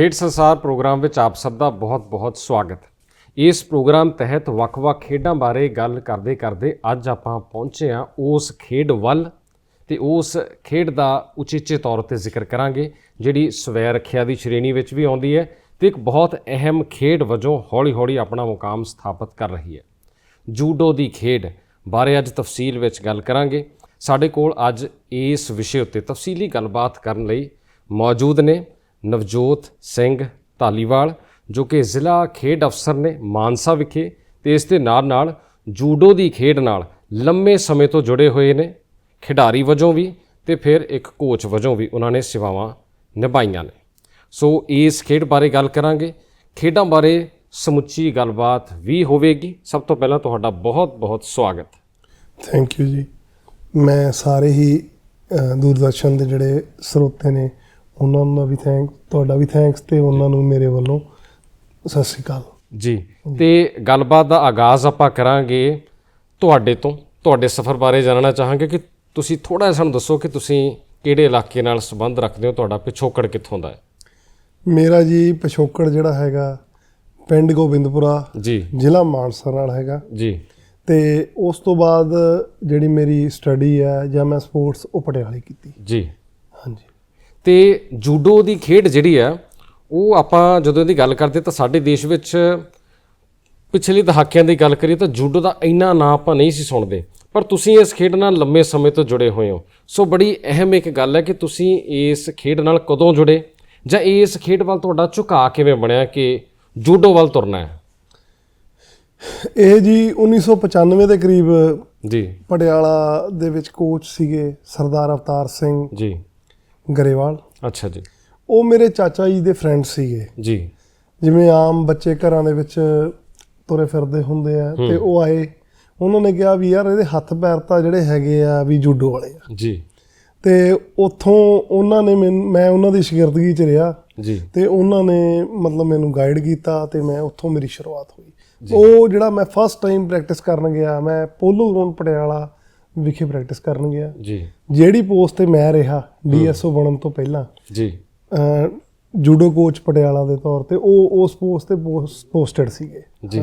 ਖੇਡ ਸੰਸਾਰ ਪ੍ਰੋਗਰਾਮ ਵਿੱਚ ਆਪ ਸਭ ਦਾ ਬਹੁਤ-ਬਹੁਤ ਸਵਾਗਤ। ਇਸ ਪ੍ਰੋਗਰਾਮ ਤਹਿਤ ਵੱਖ-ਵੱਖ ਖੇਡਾਂ ਬਾਰੇ ਗੱਲ ਕਰਦੇ ਕਰਦੇ ਅੱਜ ਆਪਾਂ ਪਹੁੰਚੇ ਹਾਂ ਉਸ ਖੇਡ ਵੱਲ ਤੇ ਉਸ ਖੇਡ ਦਾ ਉਚੇਚੇ ਤੌਰ ਤੇ ਜ਼ਿਕਰ ਕਰਾਂਗੇ, ਜਿਹੜੀ ਸਵੈ ਰੱਖਿਆ ਦੀ ਸ਼੍ਰੇਣੀ ਵਿੱਚ ਵੀ ਆਉਂਦੀ ਹੈ ਤੇ ਇੱਕ ਬਹੁਤ ਅਹਿਮ ਖੇਡ ਵਜੋਂ ਹੌਲੀ-ਹੌਲੀ ਆਪਣਾ ਮੁਕਾਮ ਸਥਾਪਿਤ ਕਰ ਰਹੀ ਹੈ। ਜੂਡੋ ਦੀ ਖੇਡ ਬਾਰੇ ਅੱਜ ਤਫਸੀਲ ਵਿੱਚ ਗੱਲ ਕਰਾਂਗੇ। ਸਾਡੇ ਕੋਲ ਅੱਜ ਇਸ ਵਿਸ਼ੇ ਉੱਤੇ ਤਫਸੀਲੀ ਗੱਲਬਾਤ ਕਰਨ ਲਈ ਮੌਜੂਦ ਨੇ। ਨਵਜੋਤ ਸਿੰਘ ਧਾਲੀਵਾਲ, ਜੋ ਕਿ ਜ਼ਿਲ੍ਹਾ ਖੇਡ ਅਫਸਰ ਨੇ ਮਾਨਸਾ ਵਿਖੇ ਤੇ ਇਸ ਦੇ ਨਾਲ ਨਾਲ ਜੂਡੋ ਦੀ ਖੇਡ ਨਾਲ ਲੰਮੇ ਸਮੇਂ ਤੋਂ ਜੁੜੇ ਹੋਏ ਨੇ। ਖਿਡਾਰੀ ਵਜੋਂ ਵੀ ਤੇ ਫਿਰ ਇੱਕ ਕੋਚ ਵਜੋਂ ਵੀ ਉਹਨਾਂ ਨੇ ਸੇਵਾਵਾਂ ਨਿਭਾਈਆਂ ਨੇ। ਸੋ ਇਸ ਖੇਡ ਬਾਰੇ ਗੱਲ ਕਰਾਂਗੇ। ਖੇਡਾਂ ਬਾਰੇ ਸਮੁੱਚੀ ਗੱਲਬਾਤ ਵੀ ਹੋਵੇਗੀ। ਸਭ ਤੋਂ ਪਹਿਲਾਂ ਤੁਹਾਡਾ ਬਹੁਤ-ਬਹੁਤ ਸਵਾਗਤ। ਥੈਂਕ ਯੂ ਜੀ। ਮੈਂ ਸਾਰੇ ਹੀ ਦੂਰਦਰਸ਼ਨ ਦੇ ਜਿਹੜੇ ਸਰੋਤੇ ਨੇ ਉਹਨਾਂ ਨੂੰ ਵੀ ਥੈਂਕ ਤੁਹਾਡਾ ਵੀ ਥੈਂਕਸ ਤੇ ਉਹਨਾਂ ਨੂੰ ਮੇਰੇ ਵੱਲੋਂ ਸਤਿ ਸ਼੍ਰੀ ਅਕਾਲ। ਜੀ ਤੇ ਗੱਲਬਾਤ ਦਾ ਆਗਾਜ਼ ਆਪਾਂ ਕਰਾਂਗੇ ਤੁਹਾਡੇ ਤੋਂ ਤੁਹਾਡੇ ਸਫ਼ਰ ਬਾਰੇ ਜਾਣਨਾ ਚਾਹਾਂਗੇ ਕਿ ਤੁਸੀਂ ਥੋੜਾ ਜਿਹਾ ਸਾਨੂੰ ਦੱਸੋ ਕਿ ਤੁਸੀਂ ਕਿਹੜੇ ਇਲਾਕੇ ਨਾਲ ਸੰਬੰਧ ਰੱਖਦੇ ਹੋ ਤੁਹਾਡਾ ਪਿਛੋਕੜ ਕਿੱਥੋਂ ਦਾ ਹੈ? ਮੇਰਾ ਜੀ ਪਿਛੋਕੜ ਜਿਹੜਾ ਹੈਗਾ ਪਿੰਡ ਗੋਬਿੰਦਪੁਰਾ ਜੀ। ਜ਼ਿਲ੍ਹਾ ਮਾਨਸਾ ਨਾਲ ਹੈਗਾ। ਜੀ। ਤੇ ਉਸ ਤੋਂ ਬਾਅਦ ਜਿਹੜੀ ਮੇਰੀ ਸਟੱਡੀ ਹੈ ਜਾਂ ਮੈਂ ਸਪੋਰਟਸ ਉਹ ਪਟਿਆਲੇ ਕੀਤੀ। ਜੀ। ਹਾਂਜੀ। ਤੇ ਜੂਡੋ ਦੀ ਖੇਡ ਜਿਹੜੀ ਆ ਉਹ ਆਪਾਂ ਜਦੋਂ ਇਹਦੀ ਗੱਲ ਕਰਦੇ ਤਾਂ ਸਾਡੇ ਦੇਸ਼ ਵਿੱਚ ਪਿਛਲੇ ਦਹਾਕਿਆਂ ਦੀ ਗੱਲ ਕਰੀਏ ਤਾਂ ਜੂਡੋ ਦਾ ਇੰਨਾ ਨਾਂ ਆਪਾਂ ਨਹੀਂ ਸੀ ਸੁਣਦੇ। ਪਰ ਤੁਸੀਂ ਇਸ ਖੇਡ ਨਾਲ ਲੰਮੇ ਸਮੇਂ ਤੋਂ ਜੁੜੇ ਹੋਏ ਹੋ। ਸੋ ਬੜੀ ਅਹਿਮ ਇੱਕ ਗੱਲ ਹੈ ਕਿ ਤੁਸੀਂ ਇਸ ਖੇਡ ਨਾਲ ਕਦੋਂ ਜੁੜੇ? ਜਾਂ ਇਸ ਖੇਡ ਵੱਲ ਤੁਹਾਡਾ ਝੁਕਾਅ ਕਿਵੇਂ ਬਣਿਆ ਕਿ ਜੂਡੋ ਵੱਲ ਤੁਰਨਾ ਹੈ? ਇਹ ਜੀ 1995 ਦੇ ਕਰੀਬ ਜੀ। ਪਟਿਆਲਾ ਦੇ ਵਿੱਚ ਕੋਚ ਸੀਗੇ ਸਰਦਾਰ ਅਵਤਾਰ ਸਿੰਘ। ਜੀ। ਗਰੇਵਾਲ। ਅੱਛਾ ਜੀ। ਉਹ ਮੇਰੇ ਚਾਚਾ ਜੀ ਦੇ ਫਰੈਂਡ ਸੀਗੇ। ਜੀ। ਜਿਵੇਂ ਆਮ ਬੱਚੇ ਘਰਾਂ ਦੇ ਵਿੱਚ ਤੁਰੇ ਫਿਰਦੇ ਹੁੰਦੇ ਆ ਤੇ ਉਹ ਆਏ। ਉਹਨਾਂ ਨੇ ਕਿਹਾ ਵੀ ਯਾਰ ਇਹਦੇ ਹੱਥ ਪੈਰ ਤਾਂ ਜਿਹੜੇ ਹੈਗੇ ਆ ਵੀ ਜੂਡੋ ਵਾਲੇ ਆ। ਜੀ। ਤੇ ਉੱਥੋਂ ਉਹਨਾਂ ਨੇ ਮੈਂ ਉਹਨਾਂ ਦੀ ਸ਼ਾਗਿਰਦਗੀ ਚ ਰਿਹਾ। ਜੀ। ਤੇ ਉਹਨਾਂ ਨੇ ਮਤਲਬ ਮੈਨੂੰ ਗਾਈਡ ਕੀਤਾ ਤੇ ਮੈਂ ਉੱਥੋਂ ਮੇਰੀ ਸ਼ੁਰੂਆਤ ਹੋਈ। ਉਹ ਜਿਹੜਾ ਮੈਂ ਫਸਟ ਟਾਈਮ ਪ੍ਰੈਕਟਿਸ ਕਰਨ ਗਿਆ ਮੈਂ ਪੋਲੋ ਗਰਾਊਂਡ ਪਟਿਆਲਾ ਵਿਖੇ ਪ੍ਰੈਕਟਿਸ ਕਰਨ ਗਿਆ ਜੀ। ਜਿਹੜੀ ਪੋਸਟ ਤੇ ਮੈਂ ਰਿਹਾ ਡੀਐਸਓ ਬਣਨ ਤੋਂ ਪਹਿਲਾਂ ਜੀ। ਜੂਡੋ ਕੋਚ ਪਟਿਆਲਾ ਦੇ ਤੌਰ ਤੇ ਉਹ ਉਸ ਪੋਸਟ ਤੇ ਪੋਸਟਡ ਸੀਗੇ। ਜੀ।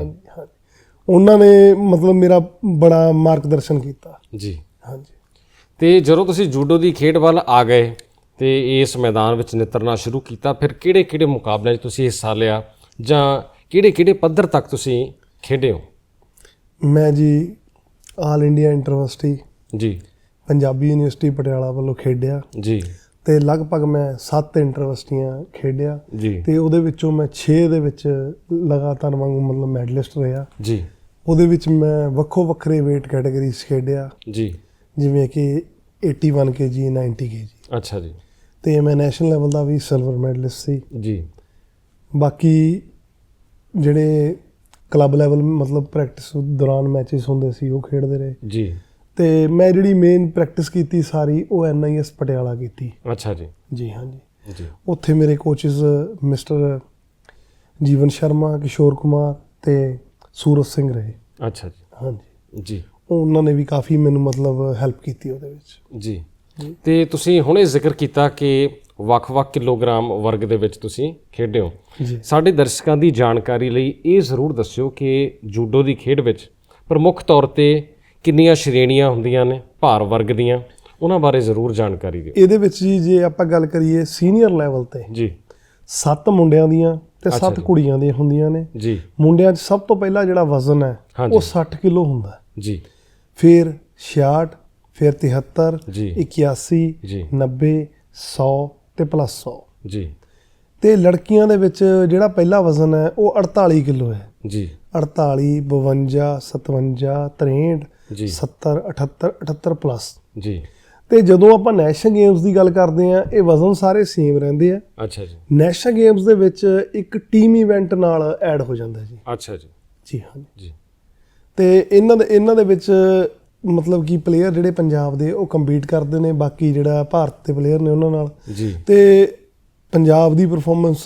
ਉਹਨਾਂ ਨੇ ਮਤਲਬ ਮੇਰਾ ਬੜਾ ਮਾਰਗਦਰਸ਼ਨ ਕੀਤਾ। ਜੀ। ਹਾਂਜੀ। ਤੇ ਜਦੋਂ ਤੁਸੀਂ ਜੂਡੋ ਦੀ ਖੇਡ ਵੱਲ ਆ ਗਏ ਤੇ ਇਸ ਮੈਦਾਨ ਵਿੱਚ ਨਿਤਰਨਾ ਸ਼ੁਰੂ ਕੀਤਾ ਫਿਰ ਕਿਹੜੇ-ਕਿਹੜੇ ਮੁਕਾਬਲਿਆਂ 'ਚ ਤੁਸੀਂ ਹਿੱਸਾ ਲਿਆ? ਜਾਂ ਕਿਹੜੇ-ਕਿਹੜੇ ਪੱਧਰ ਤੱਕ ਤੁਸੀਂ ਖੇਡੇ ਹੋ? ਮੈਂ ਜੀ ਆਲ ਇੰਡੀਆ ਇੰਟਰਵਰਸਿਟੀ ਜੀ। ਪੰਜਾਬੀ ਯੂਨੀਵਰਸਿਟੀ ਪਟਿਆਲਾ ਵੱਲੋਂ ਖੇਡਿਆ। ਜੀ। ਤੇ ਲਗਭਗ ਮੈਂ 7 ਇੰਟਰਵਰਸਿਟੀਆਂ ਖੇਡਿਆ। ਤੇ ਉਹਦੇ ਵਿੱਚੋਂ ਮੈਂ 6 ਦੇ ਵਿੱਚ ਲਗਾਤਾਰ ਵਾਂਗੂ ਮਤਲਬ ਮੈਡਲਿਸਟ ਰਿਹਾ। ਜੀ। ਉਹਦੇ ਵਿੱਚ ਮੈਂ ਵੱਖੋ ਵੱਖਰੇ weight ਕੈਟਾਗਰੀਜ਼ ਖੇਡਿਆ। ਜੀ। ਜਿਵੇਂ ਕਿ 81 kg 90 kg ਅੱਛਾ ਜੀ। ਤੇ ਮੈਂ ਨੈਸ਼ਨਲ ਲੈਵਲ ਦਾ ਵੀ ਸਿਲਵਰ ਮੈਡਲਿਸਟ ਸੀ। ਜੀ। ਬਾਕੀ ਜਿਹੜੇ ਕਲੱਬ ਲੈਵਲ ਮਤਲਬ ਪ੍ਰੈਕਟਿਸ ਦੌਰਾਨ ਮੈਚਸ ਹੁੰਦੇ ਸੀ ਉਹ ਖੇਡਦੇ ਰਹੇ। ਜੀ। ਤੇ ਮੈਂ ਜਿਹੜੀ ਮੇਨ ਪ੍ਰੈਕਟਿਸ ਕੀਤੀ ਸਾਰੀ ਉਹ ਐਨਆਈਐਸ ਪਟਿਆਲਾ ਕੀਤੀ। ਅੱਛਾ ਜੀ। ਜੀ ਹਾਂਜੀ। ਜੀ। ਉੱਥੇ ਮੇਰੇ ਕੋਚਸ ਮਿਸਟਰ ਜੀਵਨ ਸ਼ਰਮਾ ਕਿਸ਼ੋਰ ਕੁਮਾਰ ਤੇ ਸੂਰਜ ਸਿੰਘ ਰਹੇ। ਅੱਛਾ ਜੀ। ਹਾਂਜੀ। ਜੀ। ਉਹਨਾਂ ਨੇ ਵੀ ਕਾਫੀ ਮੈਨੂੰ ਮਤਲਬ ਹੈਲਪ ਕੀਤੀ ਉਹਦੇ ਵਿੱਚ। ਜੀ। ਤੇ ਤੁਸੀਂ ਹੁਣੇ ਜ਼ਿਕਰ ਕੀਤਾ ਕਿ ਵੱਖ-ਵੱਖ ਕਿਲੋਗ੍ਰਾਮ ਵਰਗ ਦੇ ਵਿੱਚ ਤੁਸੀਂ ਖੇਡੇ ਹੋ ਸਾਡੇ ਦਰਸ਼ਕਾਂ ਦੀ ਜਾਣਕਾਰੀ ਲਈ ਇਹ ਜ਼ਰੂਰ ਦੱਸਿਓ ਕਿ ਜੂਡੋ ਦੀ ਖੇਡ ਵਿੱਚ ਪ੍ਰਮੁੱਖ ਤੌਰ ਤੇ ਕਿੰਨੀਆਂ ਸ਼੍ਰੇਣੀਆਂ ਹੁੰਦੀਆਂ ਨੇ ਭਾਰ ਵਰਗ ਦੀਆਂ ਉਹਨਾਂ ਬਾਰੇ ਜ਼ਰੂਰ ਜਾਣਕਾਰੀ ਦਿਓ। ਇਹਦੇ ਵਿੱਚ ਜੀ ਜੇ ਆਪਾਂ ਗੱਲ ਕਰੀਏ ਸੀਨੀਅਰ ਲੈਵਲ ਤੇ ਜੀ। 7 ਮੁੰਡਿਆਂ ਦੀਆਂ ਤੇ ਅੱਛਾ 7 ਜੀ। ਕੁੜੀਆਂ ਦੀਆਂ ਹੁੰਦੀਆਂ ਨੇ। ਜੀ। ਮੁੰਡਿਆਂ 'ਚ ਸਭ ਤੋਂ ਪਹਿਲਾਂ ਜਿਹੜਾ ਵਜ਼ਨ ਹੈ। ਉਹ 60 ਕਿਲੋ ਹੁੰਦਾ। ਜੀ। ਫਿਰ 66 ਫਿਰ 73 ਜੀ। 81 ਜੀ। 90 100 ਤੇ ਪਲੱਸ 100 ਜੀ। ਤੇ ਲੜਕੀਆਂ ਦੇ ਵਿੱਚ ਜਿਹੜਾ ਪਹਿਲਾ ਵਜ਼ਨ ਹੈ ਉਹ 48 ਕਿਲੋ ਹੈ। ਜੀ। 48 52 57 63 ਜੀ। 70 78 78 ਪਲੱਸ ਜੀ। ਤੇ ਜਦੋਂ ਆਪਾਂ ਨੈਸ਼ਨਲ ਗੇਮਸ ਦੀ ਗੱਲ ਕਰਦੇ ਆ ਇਹ ਵਜ਼ਨ ਸਾਰੇ ਸੇਮ ਰਹਿੰਦੇ ਆ। ਅੱਛਾ ਜੀ। ਨੈਸ਼ਨਲ ਗੇਮਸ ਦੇ ਵਿੱਚ ਇੱਕ ਟੀਮ ਇਵੈਂਟ ਨਾਲ ਐਡ ਹੋ ਜਾਂਦਾ ਜੀ। ਅੱਛਾ ਜੀ। ਜੀ ਹਾਂ ਜੀ। ਤੇ ਇਹਨਾਂ ਦੇ ਇਹਨਾਂ ਦੇ ਵਿੱਚ ਮਤਲਬ ਕਿ ਪਲੇਅਰ ਜਿਹੜੇ ਪੰਜਾਬ ਦੇ ਉਹ ਕੰਪੀਟ ਕਰਦੇ ਨੇ ਬਾਕੀ ਜਿਹੜਾ ਭਾਰਤ ਦੇ ਪਲੇਅਰ ਨੇ ਉਹਨਾਂ ਨਾਲ। ਤੇ ਪੰਜਾਬ ਦੀ ਪਰਫਾਰਮੈਂਸ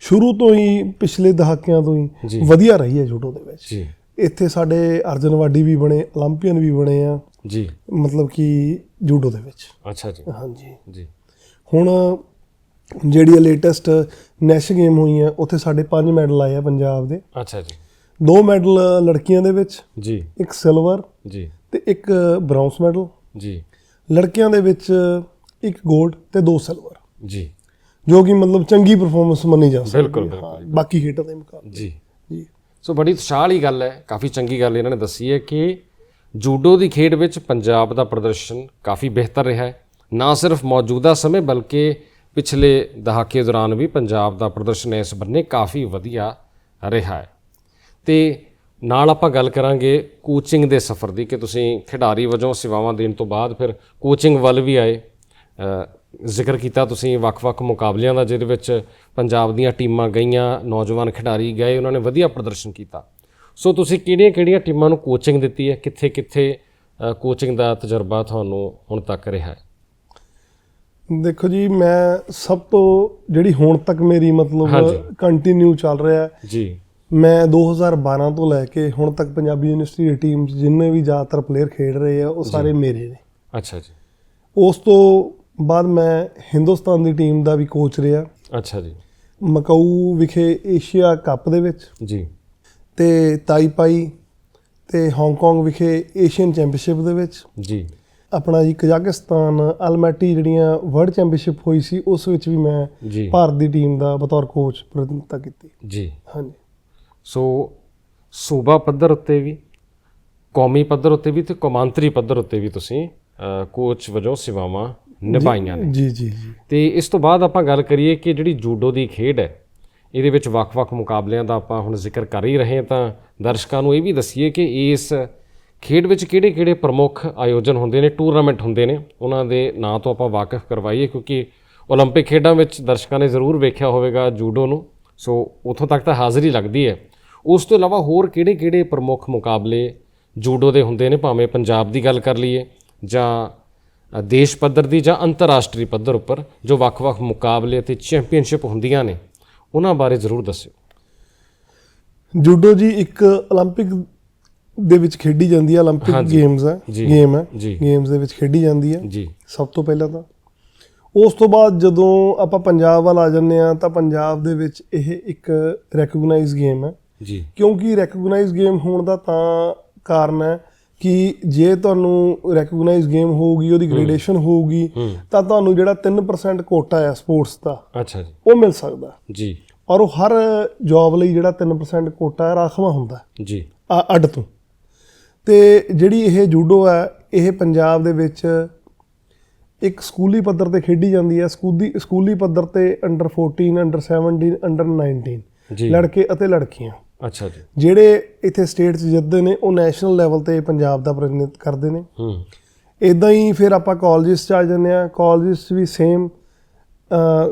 ਸ਼ੁਰੂ ਤੋਂ ਹੀ ਪਿਛਲੇ ਦਹਾਕਿਆਂ ਤੋਂ ਹੀ ਵਧੀਆ ਰਹੀ ਹੈ ਜੂਡੋ ਦੇ ਵਿੱਚ। ਜੀ। ਇੱਥੇ ਸਾਡੇ ਅਰਜਨ ਵਾਡੀ ਵੀ ਬਣੇ 올림픽ਨ ਵੀ ਬਣੇ ਆ। ਜੀ। ਮਤਲਬ ਕਿ ਜੂਡੋ ਦੇ ਵਿੱਚ। ਅੱਛਾ ਜੀ। ਹਾਂਜੀ। ਜੀ। ਹੁਣ ਜਿਹੜੀ ਲੇਟੈਸਟ ਨੈਸ਼ਨਲ ਗੇਮ ਹੋਈ ਹੈ ਉੱਥੇ ਸਾਡੇ 5 ਮੈਡਲ ਆਏ ਆ ਪੰਜਾਬ ਦੇ। ਅੱਛਾ ਜੀ। ਦੋ ਮੈਡਲ ਲੜਕੀਆਂ ਦੇ ਵਿੱਚ ਜੀ। ਇੱਕ ਸਿਲਵਰ ਜੀ। ਤੇ ਇੱਕ ਬ੍ਰੌਂਜ਼ ਮੈਡਲ। ਜੀ। ਲੜਕਿਆਂ ਦੇ ਵਿੱਚ ਇੱਕ 골ਡ ਤੇ ਦੋ ਸਿਲਵਰ। ਜੀ। ਜੋ ਕਿ ਮਤਲਬ ਚੰਗੀ ਪਰਫਾਰਮੈਂਸ ਮੰਨੀ ਜਾ ਸਕਦੀ ਬਿਲਕੁਲ, ਹੈ। ਬਿਲਕੁਲ, ਬਾਕੀ ਖੇਡਾਂ ਦੇ ਮੁਕਾਬਲੇ। ਜੀ। ਜੀ। ਸੋ ਬੜੀ ਉਤਸ਼ਾਹ ਵਾਲੀ ਗੱਲ ਹੈ ਕਾਫੀ ਚੰਗੀ ਗੱਲ ਇਹਨਾਂ ਨੇ ਦੱਸੀ ਹੈ ਕਿ ਜੂਡੋ ਦੀ ਖੇਡ ਵਿੱਚ ਪੰਜਾਬ ਦਾ ਪ੍ਰਦਰਸ਼ਨ ਕਾਫੀ ਬਿਹਤਰ ਰਿਹਾ ਹੈ। ਨਾ ਸਿਰਫ ਮੌਜੂਦਾ ਸਮੇਂ ਬਲਕਿ ਪਿਛਲੇ ਦਹਾਕੇ ਦੌਰਾਨ ਵੀ ਪੰਜਾਬ ਦਾ ਪ੍ਰਦਰਸ਼ਨ ਇਸ ਬੰਨੇ ਕਾਫੀ ਵਧੀਆ ਰਿਹਾ ਹੈ। ਤੇ ਨਾਲ ਆਪਾਂ ਗੱਲ ਕਰਾਂਗੇ ਕੋਚਿੰਗ ਦੇ ਸਫ਼ਰ ਦੀ ਕਿ ਤੁਸੀਂ ਖਿਡਾਰੀ ਵਜੋਂ ਸੇਵਾਵਾਂ ਦੇਣ ਤੋਂ ਬਾਅਦ ਫਿਰ ਕੋਚਿੰਗ ਵੱਲ ਵੀ ਆਏ। ਜ਼ਿਕਰ ਕੀਤਾ ਤੁਸੀਂ ਵੱਖ-ਵੱਖ ਮੁਕਾਬਲਿਆਂ ਦਾ ਜਿਹਦੇ ਵਿੱਚ ਪੰਜਾਬ ਦੀਆਂ ਟੀਮਾਂ ਗਈਆਂ ਨੌਜਵਾਨ ਖਿਡਾਰੀ ਗਏ ਉਹਨਾਂ ਨੇ ਵਧੀਆ ਪ੍ਰਦਰਸ਼ਨ ਕੀਤਾ। ਸੋ ਤੁਸੀਂ ਕਿਹੜੀਆਂ-ਕਿਹੜੀਆਂ ਟੀਮਾਂ ਨੂੰ ਕੋਚਿੰਗ ਦਿੱਤੀ ਹੈ? ਕਿੱਥੇ-ਕਿੱਥੇ ਕੋਚਿੰਗ ਦਾ ਤਜਰਬਾ ਤੁਹਾਨੂੰ ਹੁਣ ਤੱਕ ਰਿਹਾ ਹੈ? ਦੇਖੋ ਜੀ ਮੈਂ ਸਭ ਤੋਂ ਜਿਹੜੀ ਹੁਣ ਤੱਕ ਮੇਰੀ। ਮਤਲਬ ਕੰਟੀਨਿਊ ਚੱਲ ਰਿਹਾ ਹੈ ਜੀ। ਮੈਂ 2012 ਤੋਂ ਲੈ ਕੇ ਹੁਣ ਤੱਕ ਪੰਜਾਬੀ ਯੂਨੀਵਰਸਿਟੀ ਦੀ ਟੀਮ 'ਚ ਜਿੰਨੇ ਵੀ ਜ਼ਿਆਦਾਤਰ ਪਲੇਅਰ ਖੇਡ ਰਹੇ ਆ ਉਹ ਸਾਰੇ ਮੇਰੇ ਨੇ। ਅੱਛਾ ਜੀ। ਉਸ ਤੋਂ ਬਾਅਦ ਮੈਂ ਹਿੰਦੁਸਤਾਨ ਦੀ ਟੀਮ ਦਾ ਵੀ ਕੋਚ ਰਿਹਾ। ਅੱਛਾ ਜੀ। ਮਕਾਊ ਵਿਖੇ ਏਸ਼ੀਆ ਕੱਪ ਦੇ ਵਿੱਚ। ਜੀ। ਤੇ ਤਾਈਪਾਈ ਤੇ ਹਾਂਗਕਾਂਗ ਵਿਖੇ ਏਸ਼ੀਅਨ ਚੈਂਪੀਅਨਸ਼ਿਪ ਦੇ ਵਿੱਚ। ਜੀ। ਆਪਣਾ ਜੀ ਕਜ਼ਾਕਿਸਤਾਨ ਅਲਮੈਟੀ ਜਿਹੜੀਆਂ ਵਰਲਡ ਚੈਂਪੀਅਨਸ਼ਿਪ ਹੋਈ ਸੀ ਉਸ ਵਿੱਚ ਵੀ ਮੈਂ ਭਾਰਤ ਦੀ ਟੀਮ ਦਾ ਬਤੌਰ ਕੋਚ ਪ੍ਰਤੀਨਿਧਤਾ ਕੀਤੀ। ਜੀ। ਹਾਂਜੀ। ਸੋ ਸੂਬਾ ਪੱਧਰ ਉੱਤੇ ਵੀ ਕੌਮੀ ਪੱਧਰ ਉੱਤੇ ਵੀ ਤੇ ਕੌਮਾਂਤਰੀ ਪੱਧਰ ਉੱਤੇ ਵੀ ਤੁਸੀਂ ਅ, ਕੋਚ ਵਜੋਂ ਸੇਵਾਵਾਂ ਨਿਭਾਈਆਂ ਨੇ ਜੀ ਜੀ ਜੀ ਤੇ ਇਸ ਤੋਂ ਬਾਅਦ ਆਪਾਂ ਗੱਲ ਕਰੀਏ ਕਿ ਜਿਹੜੀ ਜੂਡੋ ਦੀ ਖੇਡ ਹੈ ਇਹਦੇ ਵਿੱਚ ਵੱਖ-ਵੱਖ ਮੁਕਾਬਲਿਆਂ ਦਾ ਆਪਾਂ ਹੁਣ ਜ਼ਿਕਰ ਕਰ ਹੀ ਰਹੇ ਹਾਂ ਤਾਂ ਦਰਸ਼ਕਾਂ ਨੂੰ ਇਹ ਵੀ ਦਸੀਏ ਕਿ ਇਸ ਖੇਡ ਵਿੱਚ ਕਿਹੜੇ-ਕਿਹੜੇ ਪ੍ਰਮੁੱਖ ਆਯੋਜਨ ਹੁੰਦੇ ਨੇ ਟੂਰਨਾਮੈਂਟ ਹੁੰਦੇ ਨੇ ਉਹਨਾਂ ਦੇ ਨਾਂ ਤੋਂ ਆਪਾਂ ਵਾਕਿਫ ਕਰਵਾਈਏ ਕਿਉਂਕਿ 올림픽 ਖੇਡਾਂ ਵਿੱਚ ਦਰਸ਼ਕਾਂ ਨੇ ਜ਼ਰੂਰ ਵੇਖਿਆ ਹੋਵੇਗਾ ਜੂਡੋ ਨੂੰ ਸੋ ਉਥੋਂ ਤੱਕ ਤਾਂ ਹਾਜ਼ਰੀ ਲੱਗਦੀ ਹੈ ਉਸ ਤੋਂ ਇਲਾਵਾ ਹੋਰ ਕਿਹੜੇ-ਕਿਹੜੇ ਪ੍ਰਮੁੱਖ ਮੁਕਾਬਲੇ ਜੂਡੋ ਦੇ ਹੁੰਦੇ ਨੇ ਭਾਵੇਂ ਪੰਜਾਬ ਦੀ ਗੱਲ ਕਰ ਲਈਏ ਜਾਂ ਅ, ਦੇਸ਼ ਪੱਧਰ ਦੀ ਜਾਂ ਅੰਤਰਰਾਸ਼ਟਰੀ ਪੱਧਰ ਉੱਪਰ ਜੋ ਵੱਖ-ਵੱਖ ਮੁਕਾਬਲੇ ਅਤੇ ਚੈਂਪੀਅਨਸ਼ਿਪ ਹੁੰਦੀਆਂ ਨੇ ਉਹਨਾਂ ਬਾਰੇ ਜ਼ਰੂਰ ਦੱਸਿਓ ਜੂਡੋ ਜੀ ਇੱਕ 올림픽 ਦੇ ਵਿੱਚ ਖੇਡੀ ਜਾਂਦੀ ਹੈ 올림픽 ਹਾਂਜੀ। ਗੇਮਸ ਹੈ ਜੀ। ਗੇਮ ਹੈ ਜੀ। ਗੇਮਸ ਦੇ ਵਿੱਚ ਖੇਡੀ ਜਾਂਦੀ ਹੈ ਜੀ ਸਭ ਤੋਂ ਪਹਿਲਾਂ ਤਾਂ ਉਸ ਤੋਂ ਬਾਅਦ ਜਦੋਂ ਆਪਾਂ ਪੰਜਾਬ ਵੱਲ ਆ ਜੰਨੇ ਆ ਤਾਂ ਪੰਜਾਬ ਦੇ ਵਿੱਚ ਇਹ ਇੱਕ ਰੈਕਗਨਾਈਜ਼ ਗੇਮ ਹੈ ਜੀ। ਕਿਉਂਕਿ ਰੈਕਗਨਾਈਜ਼ ਗੇਮ ਹੋਣ ਦਾ ਤਾਂ ਕਾਰਨ ਹੈ ਕਿ ਜੇ ਤੁਹਾਨੂੰ ਰੈਕਗਨਾਈਜ਼ ਗੇਮ ਹੋਊਗੀ ਉਹਦੀ ਗ੍ਰੇਡੇਸ਼ਨ ਹੋਊਗੀ ਤਾਂ ਤੁਹਾਨੂੰ ਜਿਹੜਾ 3% ਕੋਟਾ ਹੈ ਸਪੋਰਟਸ ਦਾ ਅੱਛਾ ਜੀ। ਉਹ ਮਿਲ ਸਕਦਾ। ਜੀ। ਔਰ ਉਹ ਹਰ ਜੌਬ ਲਈ ਜਿਹੜਾ 3% ਕੋਟਾ ਹੈ ਰਾਖਵਾਂ ਹੁੰਦਾ ਜੀ। ਆ- ਅੱਡ ਤੋਂ। ਤੇ ਜਿਹੜੀ ਇਹ ਜੂਡੋ ਹੈ ਇਹ ਪੰਜਾਬ ਦੇ ਵਿੱਚ ਇੱਕ ਸਕੂਲੀ ਪੱਧਰ ਤੇ ਖੇਡੀ ਜਾਂਦੀ ਹੈ। ਸਕੂਲੀ ਸਕੂਲੀ ਪੱਧਰ ਤੇ ਅੰਡਰ 14 ਅੰਡਰ 17 ਅੰਡਰ 19 ਜੀ। ਲੜਕੇ ਅਤੇ ਲੜਕੀਆਂ। ਅੱਛਾ ਜੀ। ਜਿਹੜੇ ਇੱਥੇ ਸਟੇਟ 'ਚ ਜਿੱਤਦੇ ਨੇ ਉਹ ਨੈਸ਼ਨਲ ਲੈਵਲ ਤੇ ਪੰਜਾਬ ਦਾ ਪ੍ਰਤੀਨਿਧ ਕਰਦੇ ਨੇ। ਹੂੰ। ਇਦਾਂ ਹੀ ਫਿਰ ਆਪਾਂ ਕਾਲਜਿਸ 'ਚ ਆ ਜਾਂਦੇ ਆ ਕਾਲਜਿਸ 'ਚ ਵੀ ਸੇਮ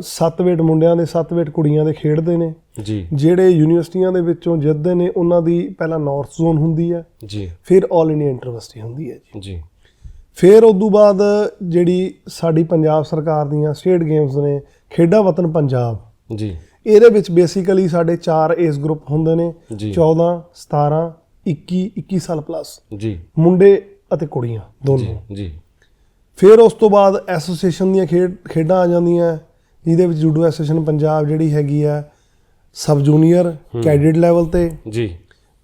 ਸੱਤ ਵੇਟ ਮੁੰਡਿਆਂ ਦੇ ਸੱਤ ਵੇਟ ਕੁੜੀਆਂ ਦੇ ਖੇਡਦੇ ਨੇ। ਜੀ। ਜਿਹੜੇ ਯੂਨੀਵਰਸਿਟੀਆਂ ਦੇ ਵਿੱਚੋਂ ਜਿੱਤਦੇ ਨੇ ਉਹਨਾਂ ਦੀ ਪਹਿਲਾਂ ਨਾਰਥ ਜ਼ੋਨ ਹੁੰਦੀ ਹੈ। ਜੀ। ਫਿਰ 올 ਇੰਡੀਆ ਇੰਟਰਵਿਊਸਟੀ ਹੁੰਦੀ ਹੈ ਜੀ। ਜੀ। ਫਿਰ ਉਦੋਂ ਬਾਅਦ ਜਿਹੜੀ ਸਾਡੀ ਪੰਜਾਬ ਸਰਕਾਰ ਦੀਆਂ ਸਟੇਟ ਗੇਮਸ ਨੇ ਖੇਡਾਂ ਵਤਨ ਪੰਜਾਬ। ਜੀ। ਇਹਦੇ ਵਿੱਚ ਬੇਸਿਕਲੀ ਸਾਡੇ 4 ਏਜ ਗਰੁੱਪ ਹੁੰਦੇ ਨੇ ਜੀ। 14 17 21 21 ਸਾਲ ਪਲੱਸ ਜੀ। ਮੁੰਡੇ ਅਤੇ ਕੁੜੀਆਂ ਦੋਨੋਂ। ਜੀ ਫਿਰ ਉਸ ਤੋਂ ਬਾਅਦ ਐਸੋਸੀਏਸ਼ਨ ਦੀਆਂ ਖੇਡ ਖੇਡਾਂ ਆ ਜਾਂਦੀਆਂ ਜਿਹਦੇ ਵਿੱਚ ਜੂਡੋ ਐਸੋਸੀਏਸ਼ਨ ਪੰਜਾਬ ਜਿਹੜੀ ਹੈਗੀ ਆ ਸਬ ਜੂਨੀਅਰ ਕੈਡਿਟ ਲੈਵਲ ਤੇ ਜੀ।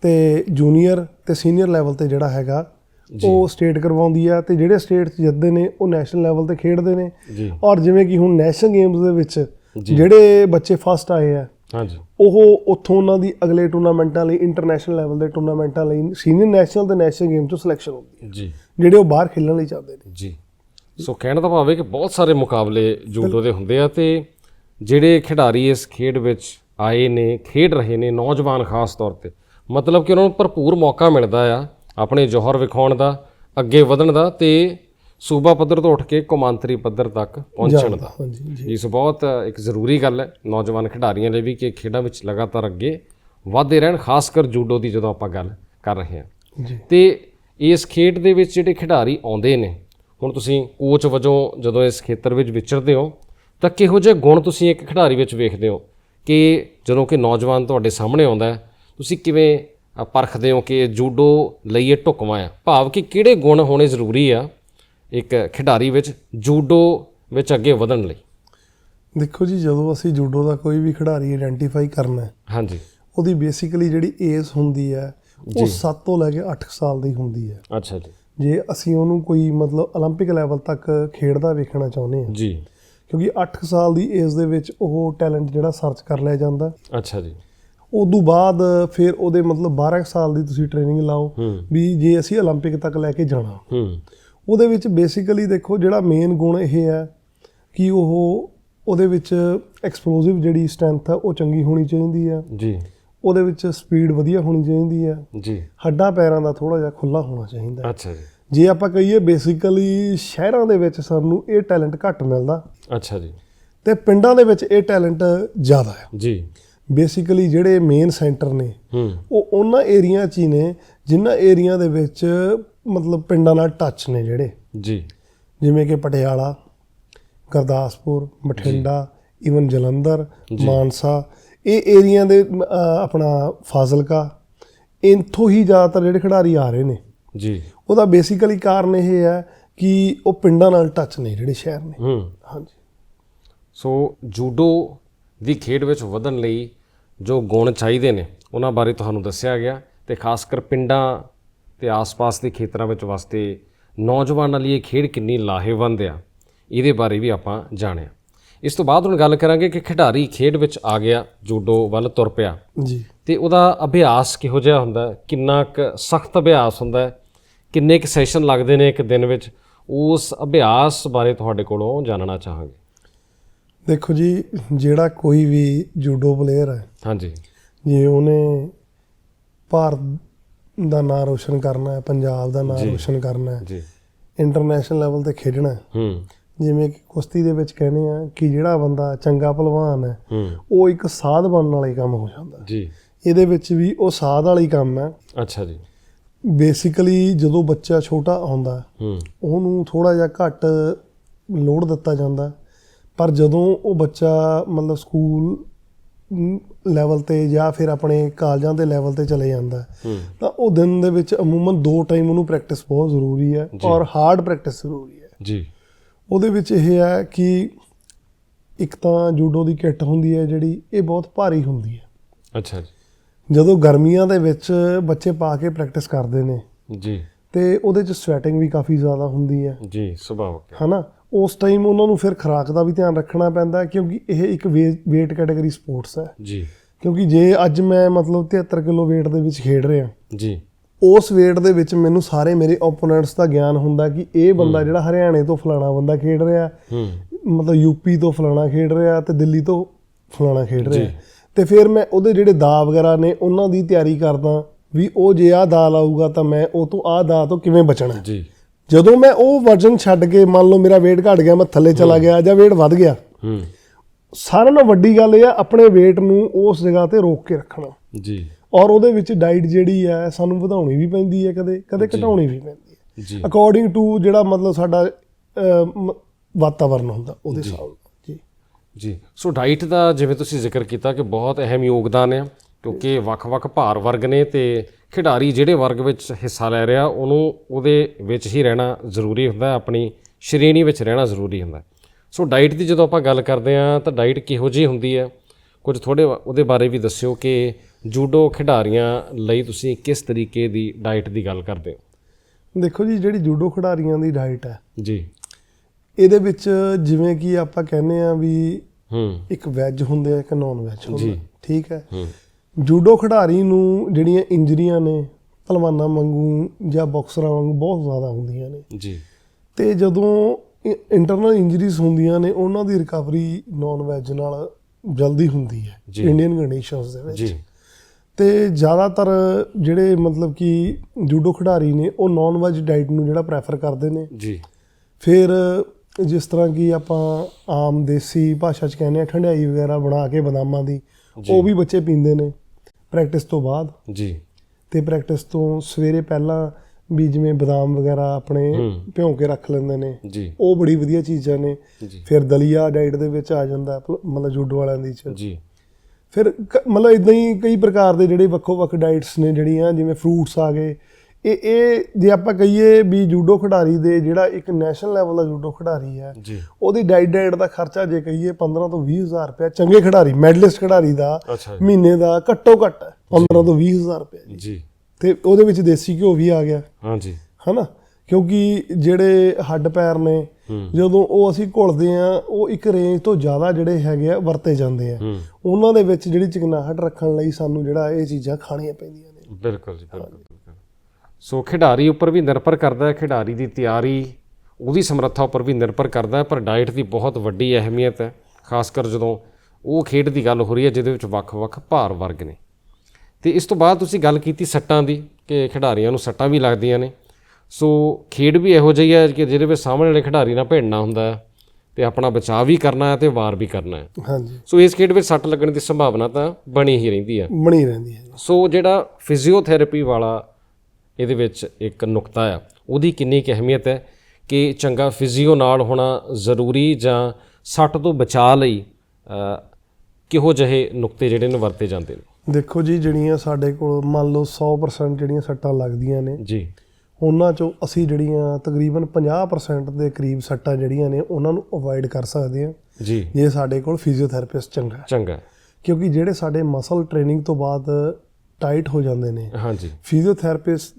ਤੇ ਜੂਨੀਅਰ ਤੇ ਸੀਨੀਅਰ ਲੈਵਲ ਤੇ ਜਿਹੜਾ ਹੈਗਾ ਉਹ ਸਟੇਟ ਕਰਵਾਉਂਦੀ ਆ ਤੇ ਜਿਹੜੇ ਸਟੇਟ 'ਚ ਜਿੱਤਦੇ ਨੇ ਉਹ ਨੈਸ਼ਨਲ ਲੈਵਲ ਤੇ ਖੇਡਦੇ ਨੇ। ਔਰ ਜਿਵੇਂ ਕਿ ਹੁਣ ਨੈਸ਼ਨਲ ਗੇਮਸ ਦੇ ਵਿੱਚ। ਜਿਹੜੇ ਬੱਚੇ ਫਸਟ ਆਏ ਆ ਹਾਂਜੀ। ਉਹ ਉੱਥੋਂ ਉਹਨਾਂ ਦੀ ਅਗਲੇ ਟੂਰਨਾਮੈਂਟਾਂ ਲਈ ਇੰਟਰਨੈਸ਼ਨਲ ਲੈਵਲ ਦੇ ਟੂਰਨਾਮੈਂਟਾਂ ਲਈ ਸੀਨੀਅਰ ਨੈਸ਼ਨਲ ਤੇ ਨੈਸ਼ਨਲ ਗੇਮ 'ਚੋਂ ਸਿਲੈਕਸ਼ਨ ਹੁੰਦੀ ਹੈ। ਜੀ। ਜਿਹੜੇ ਉਹ ਬਾਹਰ ਖੇਡਣ ਲਈ ਚਾਹੁੰਦੇ ਨੇ। ਜੀ। ਸੋ ਕਹਿਣ ਦਾ ਭਾਵ ਹੈ ਕਿ ਬਹੁਤ ਸਾਰੇ ਮੁਕਾਬਲੇ ਜੂਡੋ ਦੇ ਹੁੰਦੇ ਆ ਤੇ ਜਿਹੜੇ ਖਿਡਾਰੀ ਇਸ ਖੇਡ ਵਿੱਚ ਆਏ ਨੇ ਖੇਡ ਰਹੇ ਨੇ ਨੌਜਵਾਨ ਖਾਸ ਤੌਰ ਤੇ ਮਤਲਬ ਕਿ ਉਹਨਾਂ ਨੂੰ ਭਰਪੂਰ ਮੌਕਾ ਮਿਲਦਾ ਆ ਆਪਣੇ ਜੋਹਰ ਵਿਖਾਉਣ ਦਾ ਅੱਗੇ ਵਧਣ ਦਾ ਤੇ ਸੂਬਾ ਪੱਧਰ ਤੋਂ ਉੱਠ ਕੇ ਕੌਮਾਂਤਰੀ ਪੱਧਰ ਤੱਕ ਪਹੁੰਚਣ ਦਾ। ਇਸ ਬਹੁਤ ਇੱਕ ਜ਼ਰੂਰੀ ਗੱਲ ਹੈ। ਨੌਜਵਾਨ ਖਿਡਾਰੀਆਂ ਲਈ ਵੀ ਕਿ ਖੇਡਾਂ ਵਿੱਚ ਲਗਾਤਾਰ ਅੱਗੇ ਵਧਦੇ ਰਹਿਣ ਖਾਸ ਕਰ ਜੂਡੋ ਦੀ ਜਦੋਂ ਆਪਾਂ ਗੱਲ ਕਰ ਰਹੇ ਹਾਂ। ਤੇ ਇਸ ਖੇਡ ਦੇ ਵਿੱਚ ਜਿਹੜੇ ਖਿਡਾਰੀ ਆਉਂਦੇ ਨੇ ਹੁਣ ਤੁਸੀਂ ਕੋਚ ਵਜੋਂ ਜਦੋਂ ਇਸ ਖੇਤਰ ਵਿੱਚ ਵਿਚਰਦੇ ਹੋ ਤਾਂ ਕਿਹੋ ਜਿਹੇ ਗੁਣ ਤੁਸੀਂ ਇੱਕ ਖਿਡਾਰੀ ਵਿੱਚ ਵੇਖਦੇ ਹੋ? ਕਿ ਜਦੋਂ ਕਿ ਨੌਜਵਾਨ ਤੁਹਾਡੇ ਸਾਹਮਣੇ ਆਉਂਦਾ ਤੁਸੀਂ ਕਿਵੇਂ ਪਰਖਦੇ ਹੋ ਕਿ ਜੂਡੋ ਲਈ ਇਹ ਢੁਕਵਾਂ ਆ ਭਾਵ ਕਿ ਕਿਹੜੇ ਗੁਣ ਹੋਣੇ ਜ਼ਰੂਰੀ ਆ? ਇੱਕ ਖਿਡਾਰੀ ਵਿੱਚ ਜੂਡੋ ਵਿੱਚ ਅੱਗੇ ਵਧਣ ਲਈ ਦੇਖੋ ਜੀ ਜਦੋਂ ਅਸੀਂ ਜੂਡੋ ਦਾ ਕੋਈ ਵੀ ਖਿਡਾਰੀ ਆਇਡੈਂਟੀਫਾਈ ਕਰਨਾ ਹੈ ਹਾਂਜੀ ਉਹਦੀ ਬੇਸਿਕਲੀ ਜਿਹੜੀ ਏਜ ਹੁੰਦੀ ਹੈ ਜੀ। ਉਹ 7 ਤੋਂ ਲੈ ਕੇ 8 ਸਾਲ ਦੀ ਹੁੰਦੀ ਹੈ ਅੱਛਾ ਜੀ ਜੇ ਅਸੀਂ ਉਹਨੂੰ ਕੋਈ ਮਤਲਬ 올림픽 ਲੈਵਲ ਤੱਕ ਖੇਡਦਾ ਵੇਖਣਾ ਚਾਹੁੰਦੇ ਹਾਂ ਜੀ ਕਿਉਂਕਿ 8 ਸਾਲ ਦੀ ਏਜ ਦੇ ਵਿੱਚ ਉਹ ਟੈਲੈਂਟ ਜਿਹੜਾ ਸਰਚ ਕਰ ਲਿਆ ਜਾਂਦਾ ਅੱਛਾ ਜੀ ਉਦੋਂ ਬਾਅਦ ਫਿਰ ਉਹਦੇ ਮਤਲਬ 12 ਕੁ ਸਾਲ ਦੀ ਤੁਸੀਂ ਟ੍ਰੇਨਿੰਗ ਲਾਓ ਹੂੰ ਵੀ ਜੇ ਅਸੀਂ 올림픽 ਤੱਕ ਲੈ ਕੇ ਜਾਣਾ ਹੂੰ ਉਹਦੇ ਵਿੱਚ ਬੇਸਿਕਲੀ ਦੇਖੋ ਜਿਹੜਾ ਮੇਨ ਗੁਣ ਇਹ ਹੈ ਕਿ ਉਹ ਉਹਦੇ ਵਿੱਚ ਐਕਸਪਲੋਸਿਵ ਜਿਹੜੀ ਸਟਰੈਂਥ ਹੈ ਉਹ ਚੰਗੀ ਹੋਣੀ ਚਾਹੀਦੀ ਹੈ ਜੀ। ਉਹਦੇ ਵਿੱਚ ਸਪੀਡ ਵਧੀਆ ਹੋਣੀ ਚਾਹੀਦੀ ਹੈ ਜੀ। ਹੱਡਾਂ ਪੈਰਾਂ ਦਾ ਥੋੜਾ ਜਿਹਾ ਖੁੱਲਾ ਹੋਣਾ ਚਾਹੀਦਾ। ਹੈ ਅੱਛਾ ਜੀ। ਜੇ ਆਪਾਂ ਕਹੀਏ ਬੇਸਿਕਲੀ ਸ਼ਹਿਰਾਂ ਦੇ ਵਿੱਚ ਸਾਨੂੰ ਇਹ ਟੈਲੈਂਟ ਘੱਟ ਮਿਲਦਾ। ਅੱਛਾ ਜੀ। ਤੇ ਪਿੰਡਾਂ ਦੇ ਵਿੱਚ ਇਹ ਟੈਲੈਂਟ ਜ਼ਿਆਦਾ ਹੈ ਜੀ। ਬੇਸਿਕਲੀ ਜਿਹੜੇ ਮੇਨ ਸੈਂਟਰ ਨੇ ਉਹ ਉਹਨਾਂ ਏਰੀਆ 'ਚ ਹੀ ਨੇ ਜਿਨ੍ਹਾਂ ਏਰੀਆ ਦੇ ਵਿੱਚ ਮਤਲਬ ਪਿੰਡਾਂ ਨਾਲ ਟੱਚ ਨੇ ਜਿਹੜੇ। ਜੀ। ਜਿਵੇਂ ਕਿ ਪਟਿਆਲਾ ਗੁਰਦਾਸਪੁਰ ਬਠਿੰਡਾ ਈਵਨ ਜਲੰਧਰ। ਮਾਨਸਾ ਇਹ ਏਰੀਆ ਦੇ ਆਪਣਾ ਫਾਜ਼ਿਲਕਾ ਇੰਥੋਂ ਹੀ ਜ਼ਿਆਦਾਤਰ ਜਿਹੜੇ ਖਿਡਾਰੀ ਆ ਰਹੇ ਨੇ। ਜੀ। ਉਹਦਾ ਬੇਸਿਕਲੀ ਕਾਰਨ ਇਹ ਹੈ ਕਿ ਉਹ ਪਿੰਡਾਂ ਨਾਲ ਟੱਚ ਨੇ ਜਿਹੜੇ ਸ਼ਹਿਰ ਨੇ। ਹੂੰ। ਹਾਂਜੀ। ਸੋ ਜੂਡੋ ਦੀ ਖੇਡ ਵਿੱਚ ਵਧਣ ਲਈ ਜੋ ਗੁਣ ਚਾਹੀਦੇ ਨੇ ਉਹਨਾਂ ਬਾਰੇ ਤੁਹਾਨੂੰ ਦੱਸਿਆ ਗਿਆ ਤੇ ਖਾਸ ਕਰ ਪਿੰਡਾਂ ਤੇ ਆਸ-ਪਾਸ ਦੇ ਖੇਤਰਾਂ ਵਿੱਚ ਵਸਦੇ ਨੌਜਵਾਨਾਂ ਲਈ ਇਹ ਖੇਡ ਕਿੰਨੀ ਲਾਹੇਵੰਦ ਆ ਇਹਦੇ ਬਾਰੇ ਵੀ ਆਪਾਂ ਜਾਣਿਆ ਇਸ ਤੋਂ ਬਾਅਦ ਹੁਣ ਗੱਲ ਕਰਾਂਗੇ ਕਿ ਖਿਡਾਰੀ ਖੇਡ ਵਿੱਚ ਆ ਗਿਆ ਜੂਡੋ ਵੱਲ ਤੁਰ ਪਿਆ ਜੀ ਤੇ ਉਹਦਾ ਅਭਿਆਸ ਕਿਹੋ ਜਿਹਾ ਹੁੰਦਾ? ਕਿੰਨਾ ਕੁ ਸਖਤ ਅਭਿਆਸ ਹੁੰਦਾ ਹੈ? ਕਿੰਨੇ ਕੁ ਸੈਸ਼ਨ ਲੱਗਦੇ ਨੇ ਇੱਕ ਦਿਨ ਵਿੱਚ ਉਸ ਅਭਿਆਸ ਬਾਰੇ ਤੁਹਾਡੇ ਕੋਲੋਂ ਜਾਣਨਾ ਚਾਹਾਂਗੇ ਦੇਖੋ ਜੀ ਜਿਹੜਾ ਕੋਈ ਵੀ ਜੂਡੋ ਪਲੇਅਰ ਹੈ ਹਾਂਜੀ ਜੇ ਉਹਨੇ ਭਾਰਤ ਦਾ ਨਾਂ ਰੋਸ਼ਨ ਕਰਨਾ ਹੈ ਪੰਜਾਬ ਦਾ ਨਾਂ ਜੀ। ਰੋਸ਼ਨ ਕਰਨਾ ਹੈ। ਜੀ। ਇੰਟਰਨੈਸ਼ਨਲ ਲੈਵਲ ਤੇ ਖੇਡਣਾ ਹੈ। ਹੂੰ। ਜਿਵੇਂ ਕਿ ਕੁਸ਼ਤੀ ਦੇ ਵਿੱਚ ਕਹਿੰਦੇ ਆ ਕਿ ਜਿਹੜਾ ਬੰਦਾ ਚੰਗਾ ਪਹਿਲਵਾਨ ਹੈ ਉਹ ਇੱਕ ਸਾਧ ਬਣਨ ਵਾਲਾ ਹੀ ਕੰਮ ਹੋ ਜਾਂਦਾ ਜੀ। ਇਹਦੇ ਵਿੱਚ ਵੀ ਉਹ ਸਾਧ ਵਾਲਾ ਕੰਮ ਹੈ। ਅੱਛਾ ਜੀ। ਬੇਸਿਕਲੀ ਜਦੋਂ ਬੱਚਾ ਛੋਟਾ ਆਉਂਦਾ ਹੂੰ ਉਹਨੂੰ ਥੋੜਾ ਜਿਹਾ ਘੱਟ ਲੋਡ ਦਿੱਤਾ ਜਾਂਦਾ ਪਰ ਜਦੋਂ ਉਹ ਬੱਚਾ ਮਤਲਬ ਸਕੂਲ ਲੈਵਲ ਤੇ ਜਾਂ ਫਿਰ ਆਪਣੇ ਕਾਲਜਾਂ ਦੇ ਲੈਵਲ ਤੇ ਚਲੇ ਜਾਂਦਾ ਤਾਂ ਉਹ ਦਿਨ ਦੇ ਵਿੱਚ ਅਮੂਮਨ ਦੋ ਟਾਈਮ ਉਹਨੂੰ ਪ੍ਰੈਕਟਿਸ ਬਹੁਤ ਜ਼ਰੂਰੀ ਹੈ। ਔਰ ਹਾਰਡ ਪ੍ਰੈਕਟਿਸ ਜ਼ਰੂਰੀ ਹੈ। ਜੀ। ਉਹਦੇ ਵਿੱਚ ਇਹ ਹੈ ਕਿ ਇੱਕ ਤਾਂ ਜੂਡੋ ਦੀ ਕਿੱਟ ਹੁੰਦੀ ਹੈ ਜਿਹੜੀ ਇਹ ਬਹੁਤ ਭਾਰੀ ਹੁੰਦੀ ਹੈ। ਅੱਛਾ ਜੀ। ਜਦੋਂ ਗਰਮੀਆਂ ਦੇ ਵਿੱਚ ਬੱਚੇ ਪਾ ਕੇ ਪ੍ਰੈਕਟਿਸ ਕਰਦੇ ਨੇ ਜੀ। ਤੇ ਉਹਦੇ ਚ ਸਵੈਟਿੰਗ ਵੀ ਕਾਫੀ ਜ਼ਿਆਦਾ ਹੁੰਦੀ ਹੈ। ਜੀ ਸੁਭਾਵਕ ਹੈ। ਹਨਾ? ਉਸ ਟਾਈਮ ਉਹਨਾਂ ਨੂੰ ਫਿਰ ਖੁਰਾਕ ਦਾ ਵੀ ਧਿਆਨ ਰੱਖਣਾ ਪੈਂਦਾ ਕਿਉਂਕਿ ਇਹ ਇੱਕ weight ਕੈਟਾਗਰੀ ਸਪੋਰਟਸ ਹੈ। ਜੀ। ਕਿਉਂਕਿ ਜੇ ਅੱਜ ਮੈਂ ਮਤਲਬ 73 ਕਿਲੋ weight ਦੇ ਵਿੱਚ ਖੇਡ ਰਿਹਾ ਜੀ। ਉਸ weight ਦੇ ਵਿੱਚ ਮੈਨੂੰ ਸਾਰੇ ਮੇਰੇ ਓਪੋਨੈਂਟਸ ਦਾ ਗਿਆਨ ਹੁੰਦਾ ਕਿ ਇਹ ਬੰਦਾ ਜਿਹੜਾ ਹਰਿਆਣੇ ਤੋਂ ਫਲਾਣਾ ਬੰਦਾ ਖੇਡ ਰਿਹਾ ਮਤਲਬ ਯੂਪੀ ਤੋਂ ਫਲਾਣਾ ਖੇਡ ਰਿਹਾ ਤੇ ਦਿੱਲੀ ਤੋਂ ਫਲਾਣਾ ਖੇਡ ਰਿਹਾ। ਤੇ ਫਿਰ ਮੈਂ ਉਹਦੇ ਜਿਹੜੇ ਦਾ ਵਗੈਰਾ ਨੇ ਉਹਨਾਂ ਦੀ ਤਿਆਰੀ ਕਰਦਾ ਵੀ ਉਹ ਜੇ ਆਹ ਦਾ ਲਾਊਗਾ ਤਾਂ ਮੈਂ ਉਹ ਤੋਂ ਆਹ ਦਾ ਤੋਂ ਕਿਵੇਂ ਬਚਣਾ। ਜੀ। ਜਦੋਂ ਮੈਂ ਉਹ ਵਜਨ ਛੱਡ ਕੇ ਮੰਨ ਲਓ ਮੇਰਾ weight ਘਟ ਗਿਆ ਮੈਂ ਥੱਲੇ ਚਲਾ ਗਿਆ ਜਾਂ weight ਵੱਧ ਗਿਆ ਹੂੰ। ਸਾਰਿਆਂ ਨਾਲੋਂ ਵੱਡੀ ਗੱਲ ਇਹ ਆ ਆਪਣੇ weight ਨੂੰ ਉਸ ਜਗ੍ਹਾ ਤੇ ਰੋਕ ਕੇ ਰੱਖਣਾ। ਜੀ। ਔਰ ਉਹਦੇ ਵਿੱਚ ਡਾਈਟ ਜਿਹੜੀ ਹੈ ਸਾਨੂੰ ਵਧਾਉਣੀ ਵੀ ਪੈਂਦੀ ਹੈ ਕਦੇ ਕਦੇ ਘਟਾਉਣੀ ਵੀ ਪੈਂਦੀ ਹੈ ਜੀ। ਅਕੋਰਡਿੰਗ ਟੂ ਜਿਹੜਾ ਮਤਲਬ ਸਾਡਾ ਵਾਤਾਵਰਨ ਹੁੰਦਾ ਉਹਦੇ ਹਿਸਾਬ ਨਾਲ ਜੀ। ਜੀ। ਸੋ ਡਾਈਟ ਦਾ ਜਿਵੇਂ ਤੁਸੀਂ ਜ਼ਿਕਰ ਕੀਤਾ ਕਿ ਬਹੁਤ ਅਹਿਮ ਯੋਗਦਾਨ ਹੈ ਕਿਉਂਕਿ ਵੱਖ-ਵੱਖ ਭਾਰ ਵਰਗ ਨੇ ਤੇ ਖਿਡਾਰੀ ਜਿਹੜੇ ਵਰਗ ਵਿੱਚ ਹਿੱਸਾ ਲੈ ਰਿਹਾ ਉਹਨੂੰ ਉਹਦੇ ਵਿੱਚ ਹੀ ਰਹਿਣਾ ਜ਼ਰੂਰੀ ਹੁੰਦਾ ਆਪਣੀ ਸ਼੍ਰੇਣੀ ਵਿੱਚ ਰਹਿਣਾ ਜ਼ਰੂਰੀ ਹੁੰਦਾ। ਸੋ ਡਾਈਟ ਦੀ ਜਦੋਂ ਆਪਾਂ ਗੱਲ ਕਰਦੇ ਹਾਂ ਤਾਂ ਡਾਈਟ ਕਿਹੋ ਜਿਹੀ ਹੁੰਦੀ ਹੈ? ਕੁਝ ਥੋੜੇ ਉਹਦੇ ਬਾਰੇ ਵੀ ਦੱਸਿਓ ਕਿ ਜੂਡੋ ਖਿਡਾਰੀਆਂ ਲਈ ਤੁਸੀਂ ਕਿਸ ਤਰੀਕੇ ਦੀ ਡਾਈਟ ਦੀ ਗੱਲ ਕਰਦੇ ਹੋ? ਦੇਖੋ ਜੀ ਜਿਹੜੀ ਜੂਡੋ ਖਿਡਾਰੀਆਂ ਦੀ ਡਾਈਟ ਹੈ ਜੀ। ਇਹਦੇ ਵਿੱਚ ਜਿਵੇਂ ਕਿ ਆਪਾਂ ਕਹਿੰਦੇ ਆ ਵੀ ਹੂੰ। ਇੱਕ ਵੈਜ ਹੁੰਦੇ ਆ ਇੱਕ ਨਾਨ ਵੈਜ ਹੁੰਦਾ। ਠੀਕ ਹੈ? ਹੂੰ। ਜੂਡੋ ਖਿਡਾਰੀ ਨੂੰ ਜਿਹੜੀਆਂ ਇੰਜਰੀਆਂ ਨੇ ਪਹਿਲਵਾਨਾਂ ਵਾਂਗੂ ਜਾਂ ਬਾਕਸਰਾਂ ਵਾਂਗੂ ਬਹੁਤ ਜ਼ਿਆਦਾ ਹੁੰਦੀਆਂ ਨੇ। ਜੀ। ਤੇ ਜਦੋਂ ਇੰਟਰਨਲ ਇੰਜਰੀਜ਼ ਹੁੰਦੀਆਂ ਨੇ ਉਹਨਾਂ ਦੀ ਰਿਕਵਰੀ ਨਾਨ ਵੈਜ ਨਾਲ ਜਲਦੀ ਹੁੰਦੀ ਹੈ। ਇੰਡੀਅਨ ਕੰਡੀਸ਼ਨਸ ਦੇ ਵਿੱਚ। ਜੀ। ਤੇ ਜ਼ਿਆਦਾਤਰ ਜਿਹੜੇ ਮਤਲਬ ਕਿ ਜੂਡੋ ਖਿਡਾਰੀ ਨੇ ਉਹ ਨਾਨ ਵੈਜ ਡਾਈਟ ਨੂੰ ਜਿਹੜਾ ਪ੍ਰੈਫਰ ਕਰਦੇ ਨੇ। ਜੀ। ਫਿਰ ਜਿਸ ਤਰ੍ਹਾਂ ਕਿ ਆਪਾਂ ਆਮ ਦੇਸੀ ਭਾਸ਼ਾ 'ਚ ਕਹਿੰਦੇ ਆ ਠੰਡਾਈ ਵਗੈਰਾ ਬਣਾ ਕੇ ਬਦਾਮਾਂ ਦੀ। ਉਹ ਵੀ ਬੱਚੇ ਪੀਂਦੇ ਨੇ। ਪ੍ਰੈਕਟਿਸ ਤੋਂ ਬਾਅਦ ਜੀ। ਤੇ ਪ੍ਰੈਕਟਿਸ ਤੋਂ ਸਵੇਰੇ ਪਹਿਲਾਂ ਵੀ ਜਿਵੇਂ ਬਦਾਮ ਵਗੈਰਾ ਆਪਣੇ। ਭਿਉਂ ਕੇ ਰੱਖ ਲੈਂਦੇ ਨੇ। ਜੀ। ਉਹ ਬੜੀ ਵਧੀਆ ਚੀਜ਼ਾਂ ਨੇ। ਜੀ। ਫਿਰ ਦਲੀਆ ਡਾਈਟ ਦੇ ਵਿੱਚ ਆ ਜਾਂਦਾ ਮਤਲਬ ਜੂਡੋ ਵਾਲਿਆਂ ਦੀ ਚ। ਜੀ। ਫਿਰ ਮਤਲਬ ਇਦਾਂ ਹੀ ਕਈ ਪ੍ਰਕਾਰ ਦੇ ਜਿਹੜੇ ਵੱਖੋ ਵੱਖ ਡਾਈਟਸ ਨੇ ਜਿਹੜੀਆਂ ਜਿਵੇਂ ਫਰੂਟਸ ਆ ਗਏ ਇਹ ਇਹ ਜੇ ਆਪਾਂ ਕਹੀਏ ਵੀ ਜੂਡੋ ਖਿਡਾਰੀ ਦੇ ਜਿਹੜਾ ਇੱਕ ਨੈਸ਼ਨਲ ਲੈਵਲ ਦਾ ਜੂਡੋ ਖਿਡਾਰੀ ਹੈ ਉਹਦੀ ਡਾਈਟ ਡਾਈਟ ਦਾ ਖਰਚਾ ਜੇ ਕਹੀਏ 15 ਤੋਂ 20 ਹਜ਼ਾਰ ਰੁਪਏ ਚੰਗੇ ਖਿਡਾਰੀ ਮੈਡਲਿਸਟ ਖਿਡਾਰੀ ਦਾ ਮਹੀਨੇ ਦਾ ਘੱਟੋ ਘੱਟ 15 ਤੋਂ 20 ਹਜ਼ਾਰ ਰੁਪਏ ਜੀ। ਤੇ ਉਹਦੇ ਵਿੱਚ ਦੇਸੀ ਘਿਓ ਵੀ ਆ ਗਿਆ। ਹਾਂਜੀ ਹਨਾ? ਕਿਉਂਕਿ ਜਿਹੜੇ ਹੱਡ ਪੈਰ ਨੇ ਜਦੋਂ ਉਹ ਅਸੀਂ ਘੁਲਦੇ ਆ ਉਹ ਇੱਕ ਰੇਂਜ ਤੋਂ ਜ਼ਿਆਦਾ ਜਿਹੜੇ ਹੈਗੇ ਆ ਵਰਤੇ ਜਾਂਦੇ ਆ। ਉਹਨਾਂ ਦੇ ਵਿੱਚ ਜਿਹੜੀ ਚਿਕਨਾਹਟ ਰੱਖਣ ਲਈ ਸਾਨੂੰ ਜਿਹੜਾ ਇਹ ਚੀਜ਼ਾਂ ਖਾਣੀਆਂ ਪੈਂਦੀਆਂ ਨੇ। ਬਿਲਕੁਲ ਜੀ ਬਿਲਕੁਲ। ਸੋ ਖਿਡਾਰੀ ਉੱਪਰ ਵੀ ਨਿਰਭਰ ਕਰਦਾ ਹੈ ਖਿਡਾਰੀ ਦੀ ਤਿਆਰੀ ਉਹਦੀ ਸਮਰੱਥਾ ਉੱਪਰ ਵੀ ਨਿਰਭਰ ਕਰਦਾ ਹੈ ਪਰ ਡਾਈਟ ਦੀ ਬਹੁਤ ਵੱਡੀ ਅਹਿਮੀਅਤ ਹੈ ਖਾਸ ਕਰ ਜਦੋਂ ਉਹ ਖੇਡ ਦੀ ਗੱਲ ਹੋ ਰਹੀ ਹੈ ਜਿਹਦੇ ਵਿੱਚ ਵੱਖ-ਵੱਖ ਭਾਰ ਵਰਗ ਨੇ। ਤੇ ਇਸ ਤੋਂ ਬਾਅਦ ਤੁਸੀਂ ਗੱਲ ਕੀਤੀ ਸੱਟਾਂ ਦੀ ਕਿ ਖਿਡਾਰੀਆਂ ਨੂੰ ਸੱਟਾਂ ਵੀ ਲੱਗਦੀਆਂ ਨੇ। ਸੋ ਖੇਡ ਵੀ ਇਹੋ ਜਿਹੀ ਹੈ ਕਿ ਜਿਹਦੇ ਵਿੱਚ ਸਾਹਮਣੇ ਵਾਲੇ ਖਿਡਾਰੀ ਨਾਲ ਭਿੜਨਾ ਹੁੰਦਾ ਹੈ ਤੇ ਆਪਣਾ ਬਚਾਅ ਵੀ ਕਰਨਾ ਹੈ ਤੇ ਵਾਰ ਵੀ ਕਰਨਾ ਹੈ। ਹਾਂਜੀ। ਸੋ ਇਸ ਖੇਡ ਵਿੱਚ ਸੱਟ ਲੱਗਣ ਦੀ ਸੰਭਾਵਨਾ ਤਾਂ ਬਣੀ ਹੀ ਰਹਿੰਦੀ ਹੈ। ਬਣੀ ਰਹਿੰਦੀ ਹੈ। ਸੋ ਜਿਹੜਾ ਫਿਜ਼ੀਓਥੈਰੇਪੀ ਵਾਲਾ ਇਹਦੇ ਵਿੱਚ ਇੱਕ ਨੁਕਤਾ ਆ। ਉਹਦੀ ਕਿੰਨੀ ਕੁ ਅਹਿਮੀਅਤ ਹੈ ਕਿ ਚੰਗਾ ਫਿਜ਼ੀਓ ਨਾਲ ਹੋਣਾ ਜ਼ਰੂਰੀ ਜਾਂ ਸੱਟ ਤੋਂ ਬਚਾਅ ਲਈ ਕਿਹੋ ਜਿਹੇ ਨੁਕਤੇ ਜਿਹੜੇ ਨੇ ਵਰਤੇ ਜਾਂਦੇ ਨੇ? ਦੇਖੋ ਜੀ ਜਿਹੜੀਆਂ ਸਾਡੇ ਕੋਲ ਮੰਨ ਲਓ 100% ਜਿਹੜੀਆਂ ਸੱਟਾਂ ਲੱਗਦੀਆਂ ਨੇ ਜੀ। ਉਹਨਾਂ ਚੋਂ ਅਸੀਂ ਜਿਹੜੀਆਂ ਤਕਰੀਬਨ 50% ਦੇ ਕਰੀਬ ਸੱਟਾਂ ਜਿਹੜੀਆਂ ਨੇ ਉਹਨਾਂ ਨੂੰ ਅਵੋਇਡ ਕਰ ਸਕਦੇ ਹਾਂ। ਜੀ। ਜੇ ਸਾਡੇ ਕੋਲ ਫਿਜ਼ੀਓਥੈਰੇਪਿਸਟ ਚੰਗਾ ਚੰਗਾ ਕਿਉਂਕਿ ਜਿਹੜੇ ਸਾਡੇ ਮਸਲ ਟ੍ਰੇਨਿੰਗ ਤੋਂ ਬਾਅਦ ਟਾਈਟ ਹੋ ਜਾਂਦੇ ਨੇ। ਹਾਂਜੀ। ਫਿਜ਼ੀਓਥੈਰੇਪਿਸਟ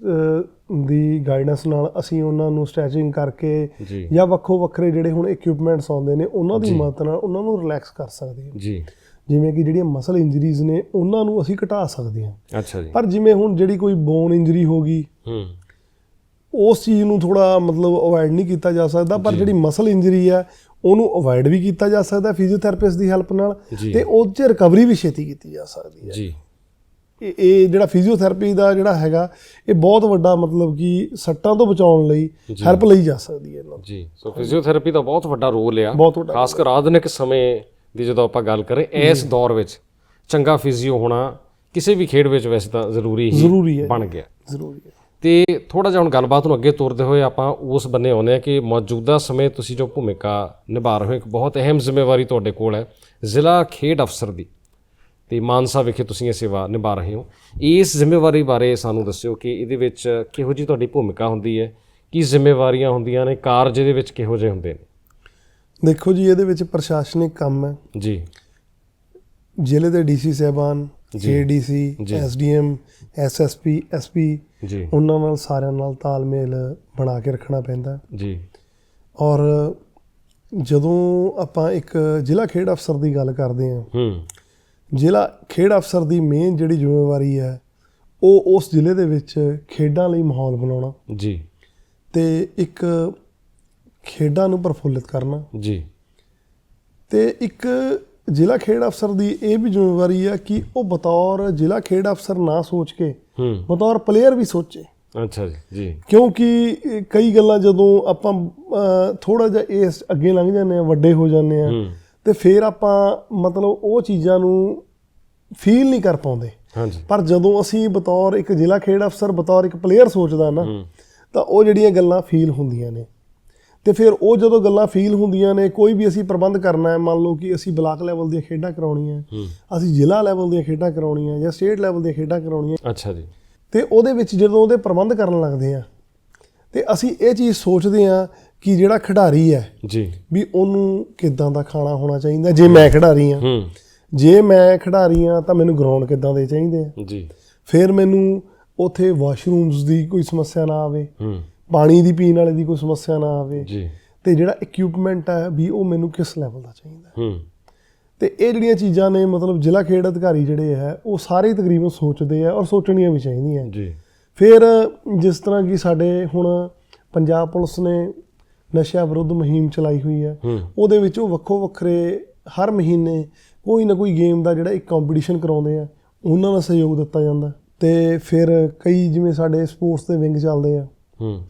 ਦੀ ਗਾਈਡੈਂਸ ਨਾਲ ਅਸੀਂ ਉਹਨਾਂ ਨੂੰ ਸਟ੍ਰੈਚਿੰਗ ਕਰਕੇ ਜੀ। ਵੱਖੋ ਵੱਖਰੇ ਜਿਹੜੇ ਹੁਣ ਇਕਵਿਪਮੈਂਟਸ ਆਉਂਦੇ ਨੇ ਉਹਨਾਂ ਦੀ ਮਦਦ ਨਾਲ ਉਹਨਾਂ ਨੂੰ ਰਿਲੈਕਸ ਕਰ ਸਕਦੇ ਹਾਂ। ਜੀ। ਜਿਵੇਂ ਕਿ ਜਿਹੜੀਆਂ ਮਸਲ ਇੰਜਰੀਜ਼ ਨੇ ਉਹਨਾਂ ਨੂੰ ਅਸੀਂ ਘਟਾ ਸਕਦੇ ਹਾਂ। ਅੱਛਾ ਜੀ। ਪਰ ਜਿਵੇਂ ਹੁਣ ਜਿਹੜੀ ਕੋਈ ਬੋਨ ਇੰਜਰੀ ਹੋ ਗਈ ਹੂੰ। ਉਸ ਚੀਜ਼ ਨੂੰ ਥੋੜਾ ਮਤਲਬ ਅਵੋਇਡ ਨਹੀਂ ਕੀਤਾ ਜਾ ਸਕਦਾ ਪਰ ਜਿਹੜੀ ਮਸਲ ਇੰਜਰੀ ਹੈ ਉਹਨੂੰ ਅਵੋਇਡ ਵੀ ਕੀਤਾ ਜਾ ਸਕਦਾ ਫਿਜ਼ੀਓਥੈਰੇਪਿਸਟ ਦੀ ਹੈਲਪ ਨਾਲ। ਤੇ ਉਹ 'ਚ ਰਿਕਵਰੀ ਵੀ ਛੇਤੀ ਕੀਤੀ ਜਾ ਸਕਦੀ ਹੈ। ਜੀ। ਇਹ ਜਿਹੜਾ ਫਿਜ਼ੀਓਥੈਰੇਪੀ ਦਾ ਜਿਹੜਾ ਹੈਗਾ ਇਹ ਬਹੁਤ ਵੱਡਾ ਮਤਲਬ ਕਿ ਸੱਟਾਂ ਤੋਂ ਬਚਾਉਣ ਲਈ ਹੈਲਪ ਲਈ ਜਾ ਸਕਦੀ ਹੈ ਇਹਨਾਂ। ਜੀ ਸੋ ਫਿਜ਼ੀਓਥੈਰੇਪੀ ਦਾ ਬਹੁਤ ਵੱਡਾ ਰੋਲ ਆ। ਖਾਸ ਕਰ ਆਧੁਨਿਕ ਸਮੇਂ ਦੀ ਜਦੋਂ ਆਪਾਂ ਗੱਲ ਕਰੇ ਇਸ ਦੌਰ ਵਿੱਚ ਚੰਗਾ ਫਿਜ਼ੀਓ ਹੋਣਾ ਕਿਸੇ ਵੀ ਖੇਡ ਵਿੱਚ ਵੈਸੇ ਤਾਂ ਜ਼ਰੂਰੀ ਹੀ ਜ਼ਰੂਰੀ ਹੈ ਬਣ ਗਿਆ। ਜ਼ਰੂਰੀ ਹੈ। ਤੇ ਥੋੜਾ ਜਿਹਾ ਹੁਣ ਗੱਲਬਾਤ ਨੂੰ ਅੱਗੇ ਤੋਰਦੇ ਹੋਏ ਆਪਾਂ ਉਸ ਬੰਨੇ ਆਉਂਦੇ ਆ ਕਿ ਮੌਜੂਦਾ ਸਮੇਂ ਤੁਸੀਂ ਜੋ ਭੂਮਿਕਾ ਨਿਭਾ ਰਹੇ ਹੋ ਇੱਕ ਬਹੁਤ ਅਹਿਮ ਜ਼ਿੰਮੇਵਾਰੀ ਤੁਹਾਡੇ ਕੋਲ ਹੈ। ਜ਼ਿਲ੍ਹਾ ਖੇਡ ਅਫਸਰ ਦੀ। ਤੇ ਮਾਨਸਾ ਵਿਖੇ ਤੁਸੀਂ ਇਹ ਸੇਵਾ ਨਿਭਾ ਰਹੇ ਹੋ। ਇਸ ਜ਼ਿੰਮੇਵਾਰੀ ਬਾਰੇ ਸਾਨੂੰ ਦੱਸਿਓ ਕਿ ਇਹਦੇ ਵਿੱਚ ਕਿਹੋ ਜੀ ਤੁਹਾਡੀ ਭੂਮਿਕਾ ਹੁੰਦੀ ਹੈ ਕੀ ਜ਼ਿੰਮੇਵਾਰੀਆਂ ਹੁੰਦੀਆਂ ਨੇ ਕਾਰਜ ਇਹਦੇ ਵਿੱਚ ਕਿਹੋ ਜਿਹੇ ਹੁੰਦੇ ਨੇ? ਦੇਖੋ ਜੀ ਇਹਦੇ ਵਿੱਚ ਪ੍ਰਸ਼ਾਸਨਿਕ ਕੰਮ ਹੈ। ਜੀ। ਜ਼ਿਲ੍ਹੇ ਦੇ ਡੀਸੀ ਸਾਹਿਬਾਨ ਜੀਡੀਸੀ। ਐਸਡੀਐਮ ਐਸਐਸਪੀ ਐਸਪੀ ਜੀ। ਉਹਨਾਂ ਨਾਲ ਸਾਰਿਆਂ ਨਾਲ ਤਾਲਮੇਲ ਬਣਾ ਕੇ ਰੱਖਣਾ ਪੈਂਦਾ। ਜੀ। ਔਰ ਜਦੋਂ ਆਪਾਂ ਇੱਕ ਜ਼ਿਲ੍ਹਾ ਖੇਡ ਅਫਸਰ ਦੀ ਗੱਲ ਕਰਦੇ ਹਾਂ ਹੂੰ। ਜ਼ਿਲ੍ਹਾ ਖੇਡ ਅਫਸਰ ਦੀ ਮੇਨ ਜਿਹੜੀ ਜ਼ਿੰਮੇਵਾਰੀ ਹੈ ਉਹ ਉਸ ਜ਼ਿਲ੍ਹੇ ਦੇ ਵਿੱਚ ਖੇਡਾਂ ਲਈ ਮਾਹੌਲ ਬਣਾਉਣਾ। ਜੀ। ਤੇ ਇੱਕ ਖੇਡਾਂ ਨੂੰ ਪ੍ਰਫੁੱਲਿਤ ਕਰਨਾ। ਜੀ। ਤੇ ਇੱਕ ਜ਼ਿਲ੍ਹਾ ਖੇਡ ਅਫਸਰ ਦੀ ਇਹ ਵੀ ਜ਼ਿੰਮੇਵਾਰੀ ਹੈ ਕਿ ਉਹ ਬਤੌਰ ਜ਼ਿਲ੍ਹਾ ਖੇਡ ਅਫਸਰ ਨਾ ਸੋਚ ਕੇ ਬਤੌਰ ਪਲੇਅਰ ਵੀ ਸੋਚੇ। ਅੱਛਾ ਜੀ ਜੀ। ਕਿਉਂਕਿ ਕਈ ਗੱਲਾਂ ਜਦੋਂ ਆਪਾਂ ਥੋੜਾ ਜਿਹਾ ਇਸ ਅੱਗੇ ਲੰਘ ਜਾਂਦੇ ਆ ਵੱਡੇ ਹੋ ਜਾਂਦੇ ਆ ਹੂੰ। ਤੇ ਫਿਰ ਆਪਾਂ ਮਤਲਬ ਉਹ ਚੀਜ਼ਾਂ ਨੂੰ ਫੀਲ ਨਹੀਂ ਕਰ ਪਾਉਂਦੇ। ਹਾਂਜੀ। ਪਰ ਜਦੋਂ ਅਸੀਂ ਬਤੌਰ ਇੱਕ ਜ਼ਿਲ੍ਹਾ ਖੇਡ ਅਫਸਰ ਬਤੌਰ ਇੱਕ ਪਲੇਅਰ ਸੋਚਦਾ ਨਾ ਤਾਂ ਉਹ ਜਿਹੜੀਆਂ ਗੱਲਾਂ ਫੀਲ ਹੁੰਦੀਆਂ ਨੇ। ਤੇ ਫਿਰ ਉਹ ਜਦੋਂ ਗੱਲਾਂ ਫੀਲ ਹੁੰਦੀਆਂ ਨੇ ਕੋਈ ਵੀ ਅਸੀਂ ਪ੍ਰਬੰਧ ਕਰਨਾ ਹੈ ਮੰਨ ਲਓ ਕਿ ਅਸੀਂ ਬਲਾਕ ਲੈਵਲ ਦੀਆਂ ਖੇਡਾਂ ਕਰਾਉਣੀਆਂ ਅਸੀਂ ਜ਼ਿਲ੍ਹਾ ਲੈਵਲ ਦੀਆਂ ਖੇਡਾਂ ਕਰਾਉਣੀਆਂ ਜਾਂ ਸਟੇਟ ਲੈਵਲ ਦੀਆਂ ਖੇਡਾਂ ਕਰਾਉਣੀਆਂ ਅੱਛਾ ਜੀ। ਤੇ ਉਹਦੇ ਵਿੱਚ ਜਦੋਂ ਉਹਦੇ ਪ੍ਰਬੰਧ ਕਰਨ ਲੱਗਦੇ ਆ ਤੇ ਅਸੀਂ ਇਹ ਚੀਜ਼ ਸੋਚਦੇ ਆ ਕਿ ਜਿਹੜਾ ਖਿਡਾਰੀ ਹੈ ਜੀ। ਵੀ ਉਹਨੂੰ ਕਿੱਦਾਂ ਦਾ ਖਾਣਾ ਹੋਣਾ ਚਾਹੀਦਾ ਜੇ ਮੈਂ ਖਿਡਾਰੀ ਆ ਹੂੰ। ਜੇ ਮੈਂ ਖਿਡਾਰੀ ਆ ਤਾਂ ਮੈਨੂੰ ਗਰਾਊਂਡ ਕਿੱਦਾਂ ਦੇ ਚਾਹੀਦੇ ਆ? ਜੀ। ਫਿਰ ਮੈਨੂੰ ਉੱਥੇ ਵਾਸ਼ਰੂਮਸ ਦੀ ਕੋਈ ਸਮੱਸਿਆ ਨਾ ਆਵੇ। ਹੂੰ। ਪਾਣੀ ਦੀ ਪੀਣ ਵਾਲੇ ਦੀ ਕੋਈ ਸਮੱਸਿਆ ਨਾ ਆਵੇ। ਜੀ। ਤੇ ਜਿਹੜਾ ਇਕਵਿਪਮੈਂਟ ਹੈ ਵੀ ਉਹ ਮੈਨੂੰ ਕਿਸ ਲੈਵਲ ਦਾ ਚਾਹੀਦਾ? ਹੈ। ਤੇ ਇਹ ਜਿਹੜੀਆਂ ਚੀਜ਼ਾਂ ਨੇ ਮਤਲਬ ਜ਼ਿਲ੍ਹਾ ਖੇਡ ਅਧਿਕਾਰੀ ਜਿਹੜੇ ਹੈ ਉਹ ਸਾਰੇ ਤਕਰੀਬਨ ਸੋਚਦੇ ਆ ਔਰ ਸੋਚਣੀਆਂ ਵੀ ਚਾਹੀਦੀਆਂ। ਜੀ। ਫਿਰ ਜਿਸ ਤਰ੍ਹਾਂ ਕਿ ਸਾਡੇ ਹੁਣ ਪੰਜਾਬ ਪੁਲਿਸ ਨੇ ਨਸ਼ਿਆਂ ਵਿਰੁੱਧ ਮੁਹਿੰਮ ਚਲਾਈ ਹੋਈ ਹੈ ਉਹਦੇ ਵਿੱਚ ਉਹ ਵੱਖੋ ਵੱਖਰੇ ਹਰ ਮਹੀਨੇ ਕੋਈ ਨਾ ਕੋਈ ਗੇਮ ਦਾ ਜਿਹੜਾ ਇੱਕ ਕੰਪੀਟੀਸ਼ਨ ਕਰਾਉਂਦੇ ਆ ਉਹਨਾਂ ਦਾ ਸਹਿਯੋਗ ਦਿੱਤਾ ਜਾਂਦਾ। ਤੇ ਫਿਰ ਕਈ ਜਿਵੇਂ ਸਾਡੇ ਸਪੋਰਟਸ ਦੇ ਵਿੰਗ ਚੱਲਦੇ ਆ ਹੂੰ।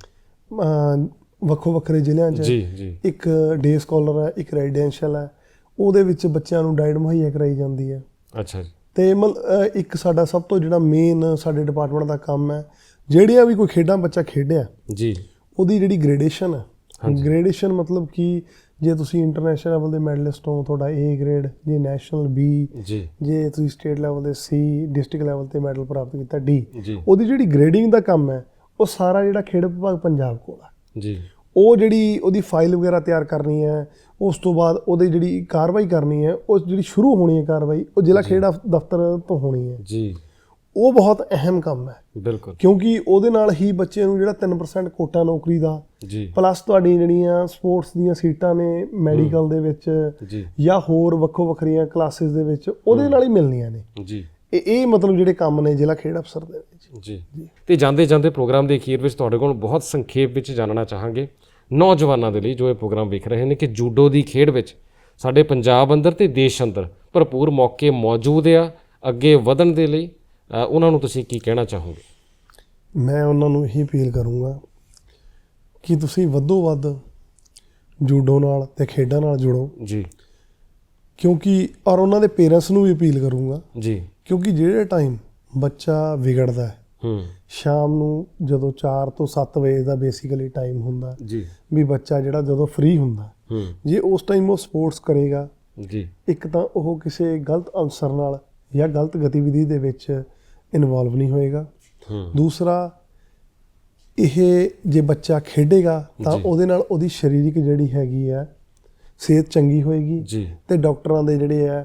ਵੱਖੋ ਵੱਖਰੇ ਜ਼ਿਲ੍ਹਿਆਂ 'ਚ ਜੀ ਜੀ। ਇੱਕ ਡੇ ਸਕਾਲਰ ਹੈ ਇੱਕ ਰੈਜ਼ੀਡੈਂਸ਼ੀਅਲ ਹੈ ਉਹਦੇ ਵਿੱਚ ਬੱਚਿਆਂ ਨੂੰ ਡਾਈਟ ਮੁਹੱਈਆ ਕਰਾਈ ਜਾਂਦੀ ਹੈ। ਅੱਛਾ ਜੀ। ਤੇ ਅਹ ਇੱਕ ਸਾਡਾ ਸਭ ਤੋਂ ਜਿਹੜਾ ਮੇਨ ਸਾਡੇ ਡਿਪਾਰਟਮੈਂਟ ਦਾ ਕੰਮ ਹੈ ਜਿਹੜੀਆਂ ਵੀ ਕੋਈ ਖੇਡਾਂ ਬੱਚਾ ਖੇਡਿਆ ਜੀ। ਉਹਦੀ ਜਿਹੜੀ ਗ੍ਰੇਡੇਸ਼ਨ ਹੈ। ਗ੍ਰੇਡੇਸ਼ਨ ਮਤਲਬ ਕਿ ਜੇ ਤੁਸੀਂ ਇੰਟਰਨੈਸ਼ਨਲ ਲੈਵਲ ਦੇ ਮੈਡਲਿਸਟ ਹੋ ਤੁਹਾਡਾ A ਗ੍ਰੇਡ ਜੇ ਨੈਸ਼ਨਲ B ਜੀ। ਜੇ ਤੁਸੀਂ ਸਟੇਟ ਲੈਵਲ ਦੇ C ਡਿਸਟ੍ਰਿਕਟ ਲੈਵਲ ਤੇ ਮੈਡਲ ਪ੍ਰਾਪਤ ਕੀਤਾ D ਉਹਦੀ ਜਿਹੜੀ ਗ੍ਰੇਡਿੰਗ ਦਾ ਕੰਮ ਹੈ ਉਹ ਸਾਰਾ ਜਿਹੜਾ ਖੇਡ ਵਿਭਾਗ ਪੰਜਾਬ ਕੋਲ ਆ। ਜੀ। ਉਹ ਜਿਹੜੀ ਉਹਦੀ ਫਾਈਲ ਵਗੈਰਾ ਤਿਆਰ ਕਰਨੀ ਹੈ ਉਸ ਤੋਂ ਬਾਅਦ ਉਹਦੀ ਜਿਹੜੀ ਕਾਰਵਾਈ ਕਰਨੀ ਹੈ ਉਹ ਜਿਹੜੀ ਸ਼ੁਰੂ ਹੋਣੀ ਹੈ ਕਾਰਵਾਈ ਉਹ ਜ਼ਿਲ੍ਹਾ ਖੇਡ ਦਫ਼ਤਰ ਤੋਂ ਹੋਣੀ ਹੈ। ਜੀ। ਉਹ ਬਹੁਤ ਅਹਿਮ ਕੰਮ ਹੈ। ਬਿਲਕੁਲ। ਕਿਉਂਕਿ ਉਹਦੇ ਨਾਲ ਹੀ ਬੱਚੇ ਨੂੰ ਜਿਹੜਾ 3% ਕੋਟਾ ਨੌਕਰੀ ਦਾ ਜੀ। ਪਲੱਸ ਤੁਹਾਡੀ ਜਿਹੜੀਆਂ ਸਪੋਰਟਸ ਦੀਆਂ ਸੀਟਾਂ ਨੇ ਮੈਡੀਕਲ ਦੇ ਵਿੱਚ ਜੀ। ਜਾਂ ਹੋਰ ਵੱਖੋ ਵੱਖਰੀਆਂ ਕਲਾਸਿਸ ਦੇ ਵਿੱਚ ਉਹਦੇ ਨਾਲ ਹੀ ਮਿਲਣੀਆਂ ਨੇ। ਜੀ। ਇਹ ਇਹ ਮਤਲਬ ਜਿਹੜੇ ਕੰਮ ਨੇ ਜ਼ਿਲ੍ਹਾ ਖੇਡ ਅਫਸਰ ਦੇ ਵਿੱਚ। ਜੀ। ਤੇ ਜਾਂਦੇ ਜਾਂਦੇ ਪ੍ਰੋਗਰਾਮ ਦੇ ਅਖੀਰ ਵਿੱਚ ਤੁਹਾਡੇ ਕੋਲ ਬਹੁਤ ਸੰਖੇਪ ਵਿੱਚ ਜਾਣਨਾ ਚਾਹਾਂਗੇ। ਨੌਜਵਾਨਾਂ ਦੇ ਲਈ ਜੋ ਇਹ ਪ੍ਰੋਗਰਾਮ ਵੇਖ ਰਹੇ ਨੇ ਕਿ ਜੂਡੋ ਦੀ ਖੇਡ ਵਿੱਚ ਸਾਡੇ ਪੰਜਾਬ ਅੰਦਰ ਤੇ ਦੇਸ਼ ਅੰਦਰ ਭਰਪੂਰ ਮੌਕੇ ਮੌਜੂਦ ਆ ਅੱਗੇ ਵਧਣ ਦੇ ਲਈ। ਉਹਨਾਂ ਨੂੰ ਤੁਸੀਂ ਕੀ ਕਹਿਣਾ ਚਾਹੋਗੇ? ਮੈਂ ਉਹਨਾਂ ਨੂੰ ਇਹੀ ਅਪੀਲ ਕਰੂੰਗਾ ਕਿ ਤੁਸੀਂ ਵੱਧੋ ਵੱਧ ਜੂਡੋ ਨਾਲ ਤੇ ਖੇਡਾਂ ਨਾਲ ਜੁੜੋ। ਜੀ। ਕਿਉਂਕਿ ਔਰ ਉਹਨਾਂ ਦੇ ਪੇਰੈਂਟਸ ਨੂੰ ਵੀ ਅਪੀਲ ਕਰੂੰਗਾ ਜੀ। ਕਿਉਂਕਿ ਜਿਹੜੇ ਟਾਈਮ ਬੱਚਾ ਵਿਗੜਦਾ ਹੈ ਹੂੰ। ਸ਼ਾਮ ਨੂੰ ਜਦੋਂ 4 ਤੋਂ 7 ਵਜੇ ਦਾ ਬੇਸਿਕਲੀ ਟਾਈਮ ਹੁੰਦਾ ਜੀ। ਵੀ ਬੱਚਾ ਜਿਹੜਾ ਜਦੋਂ ਫ੍ਰੀ ਹੁੰਦਾ ਹੂੰ ਜੇ ਉਸ ਟਾਈਮ ਉਹ ਸਪੋਰਟਸ ਕਰੇਗਾ ਜੀ। ਇੱਕ ਤਾਂ ਉਹ ਕਿਸੇ ਗਲਤ ਅਨਸਰ ਨਾਲ ਜਾਂ ਗਲਤ ਗਤੀਵਿਧੀ ਦੇ ਵਿੱਚ ਇਨਵੋਲਵ ਨਹੀਂ ਹੋਏਗਾ। ਹੂੰ। ਦੂਸਰਾ ਇਹ ਜੇ ਬੱਚਾ ਖੇਡੇਗਾ ਤਾਂ। ਉਹਦੇ ਨਾਲ ਉਹਦੀ ਸਰੀਰਕ ਜਿਹੜੀ ਹੈਗੀ ਆ ਸਿਹਤ ਚੰਗੀ ਹੋਏਗੀ ਤੇ ਡਾਕਟਰਾਂ ਦੇ ਜਿਹੜੇ ਆ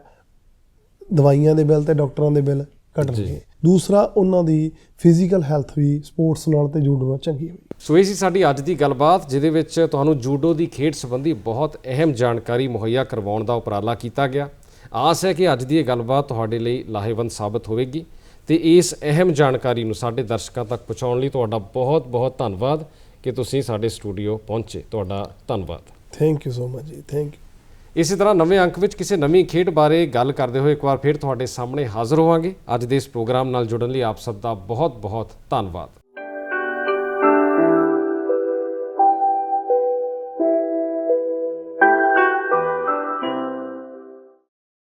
ਦਵਾਈਆਂ ਦੇ ਬਿੱਲ ਤੇ ਡਾਕਟਰਾਂ ਦੇ ਬਿੱਲ ਘਟਣਗੇ ਦੂਸਰਾ ਉਹਨਾਂ ਦੀ ਫਿਜ਼ੀਕਲ ਹੈਲਥ ਵੀ ਸਪੋਰਟਸ ਨਾਲ ਤੇ ਜੂਡੋ ਨਾਲ ਚੰਗੀ ਹੋਈ। ਸੋ ਇਹ ਸੀ ਸਾਡੀ ਅੱਜ ਦੀ ਗੱਲਬਾਤ ਜਿਹਦੇ ਵਿੱਚ ਤੁਹਾਨੂੰ ਜੂਡੋ ਦੀ ਖੇਡ ਸੰਬੰਧੀ ਬਹੁਤ ਅਹਿਮ ਜਾਣਕਾਰੀ ਮੁਹੱਈਆ ਕਰਵਾਉਣ ਦਾ ਉਪਰਾਲਾ ਕੀਤਾ ਗਿਆ। ਆਸ ਹੈ ਕਿ ਅੱਜ ਦੀ ਇਹ ਗੱਲਬਾਤ ਤੁਹਾਡੇ ਲਈ ਲਾਹੇਵੰਦ ਸਾਬਤ ਹੋਵੇਗੀ ਤੇ ਇਸ ਅਹਿਮ ਜਾਣਕਾਰੀ ਨੂੰ ਸਾਡੇ ਦਰਸ਼ਕਾਂ ਤੱਕ ਪਹੁੰਚਾਉਣ ਲਈ ਤੁਹਾਡਾ ਬਹੁਤ ਬਹੁਤ ਧੰਨਵਾਦ। ਕਿ ਤੁਸੀਂ ਸਾਡੇ ਸਟੂਡੀਓ ਪਹੁੰਚੇ। ਤੁਹਾਡਾ ਧੰਨਵਾਦ। ਥੈਂਕ ਯੂ ਸੋ ਮਚ ਜੀ ਥੈਂਕ ਯੂ ਇਸੇ ਤਰ੍ਹਾਂ ਨਵੇਂ ਅੰਕ ਵਿੱਚ ਕਿਸੇ ਨਵੀਂ ਖੇਡ ਬਾਰੇ ਗੱਲ ਕਰਦੇ ਹੋਏ ਇੱਕ ਵਾਰ ਫਿਰ ਤੁਹਾਡੇ ਸਾਹਮਣੇ ਹਾਜ਼ਰ ਹੋਵਾਂਗੇ। ਅੱਜ ਦੇ ਇਸ ਪ੍ਰੋਗਰਾਮ ਨਾਲ ਜੁੜਨ ਲਈ ਆਪ ਸਭ ਦਾ ਬਹੁਤ ਬਹੁਤ ਧੰਨਵਾਦ।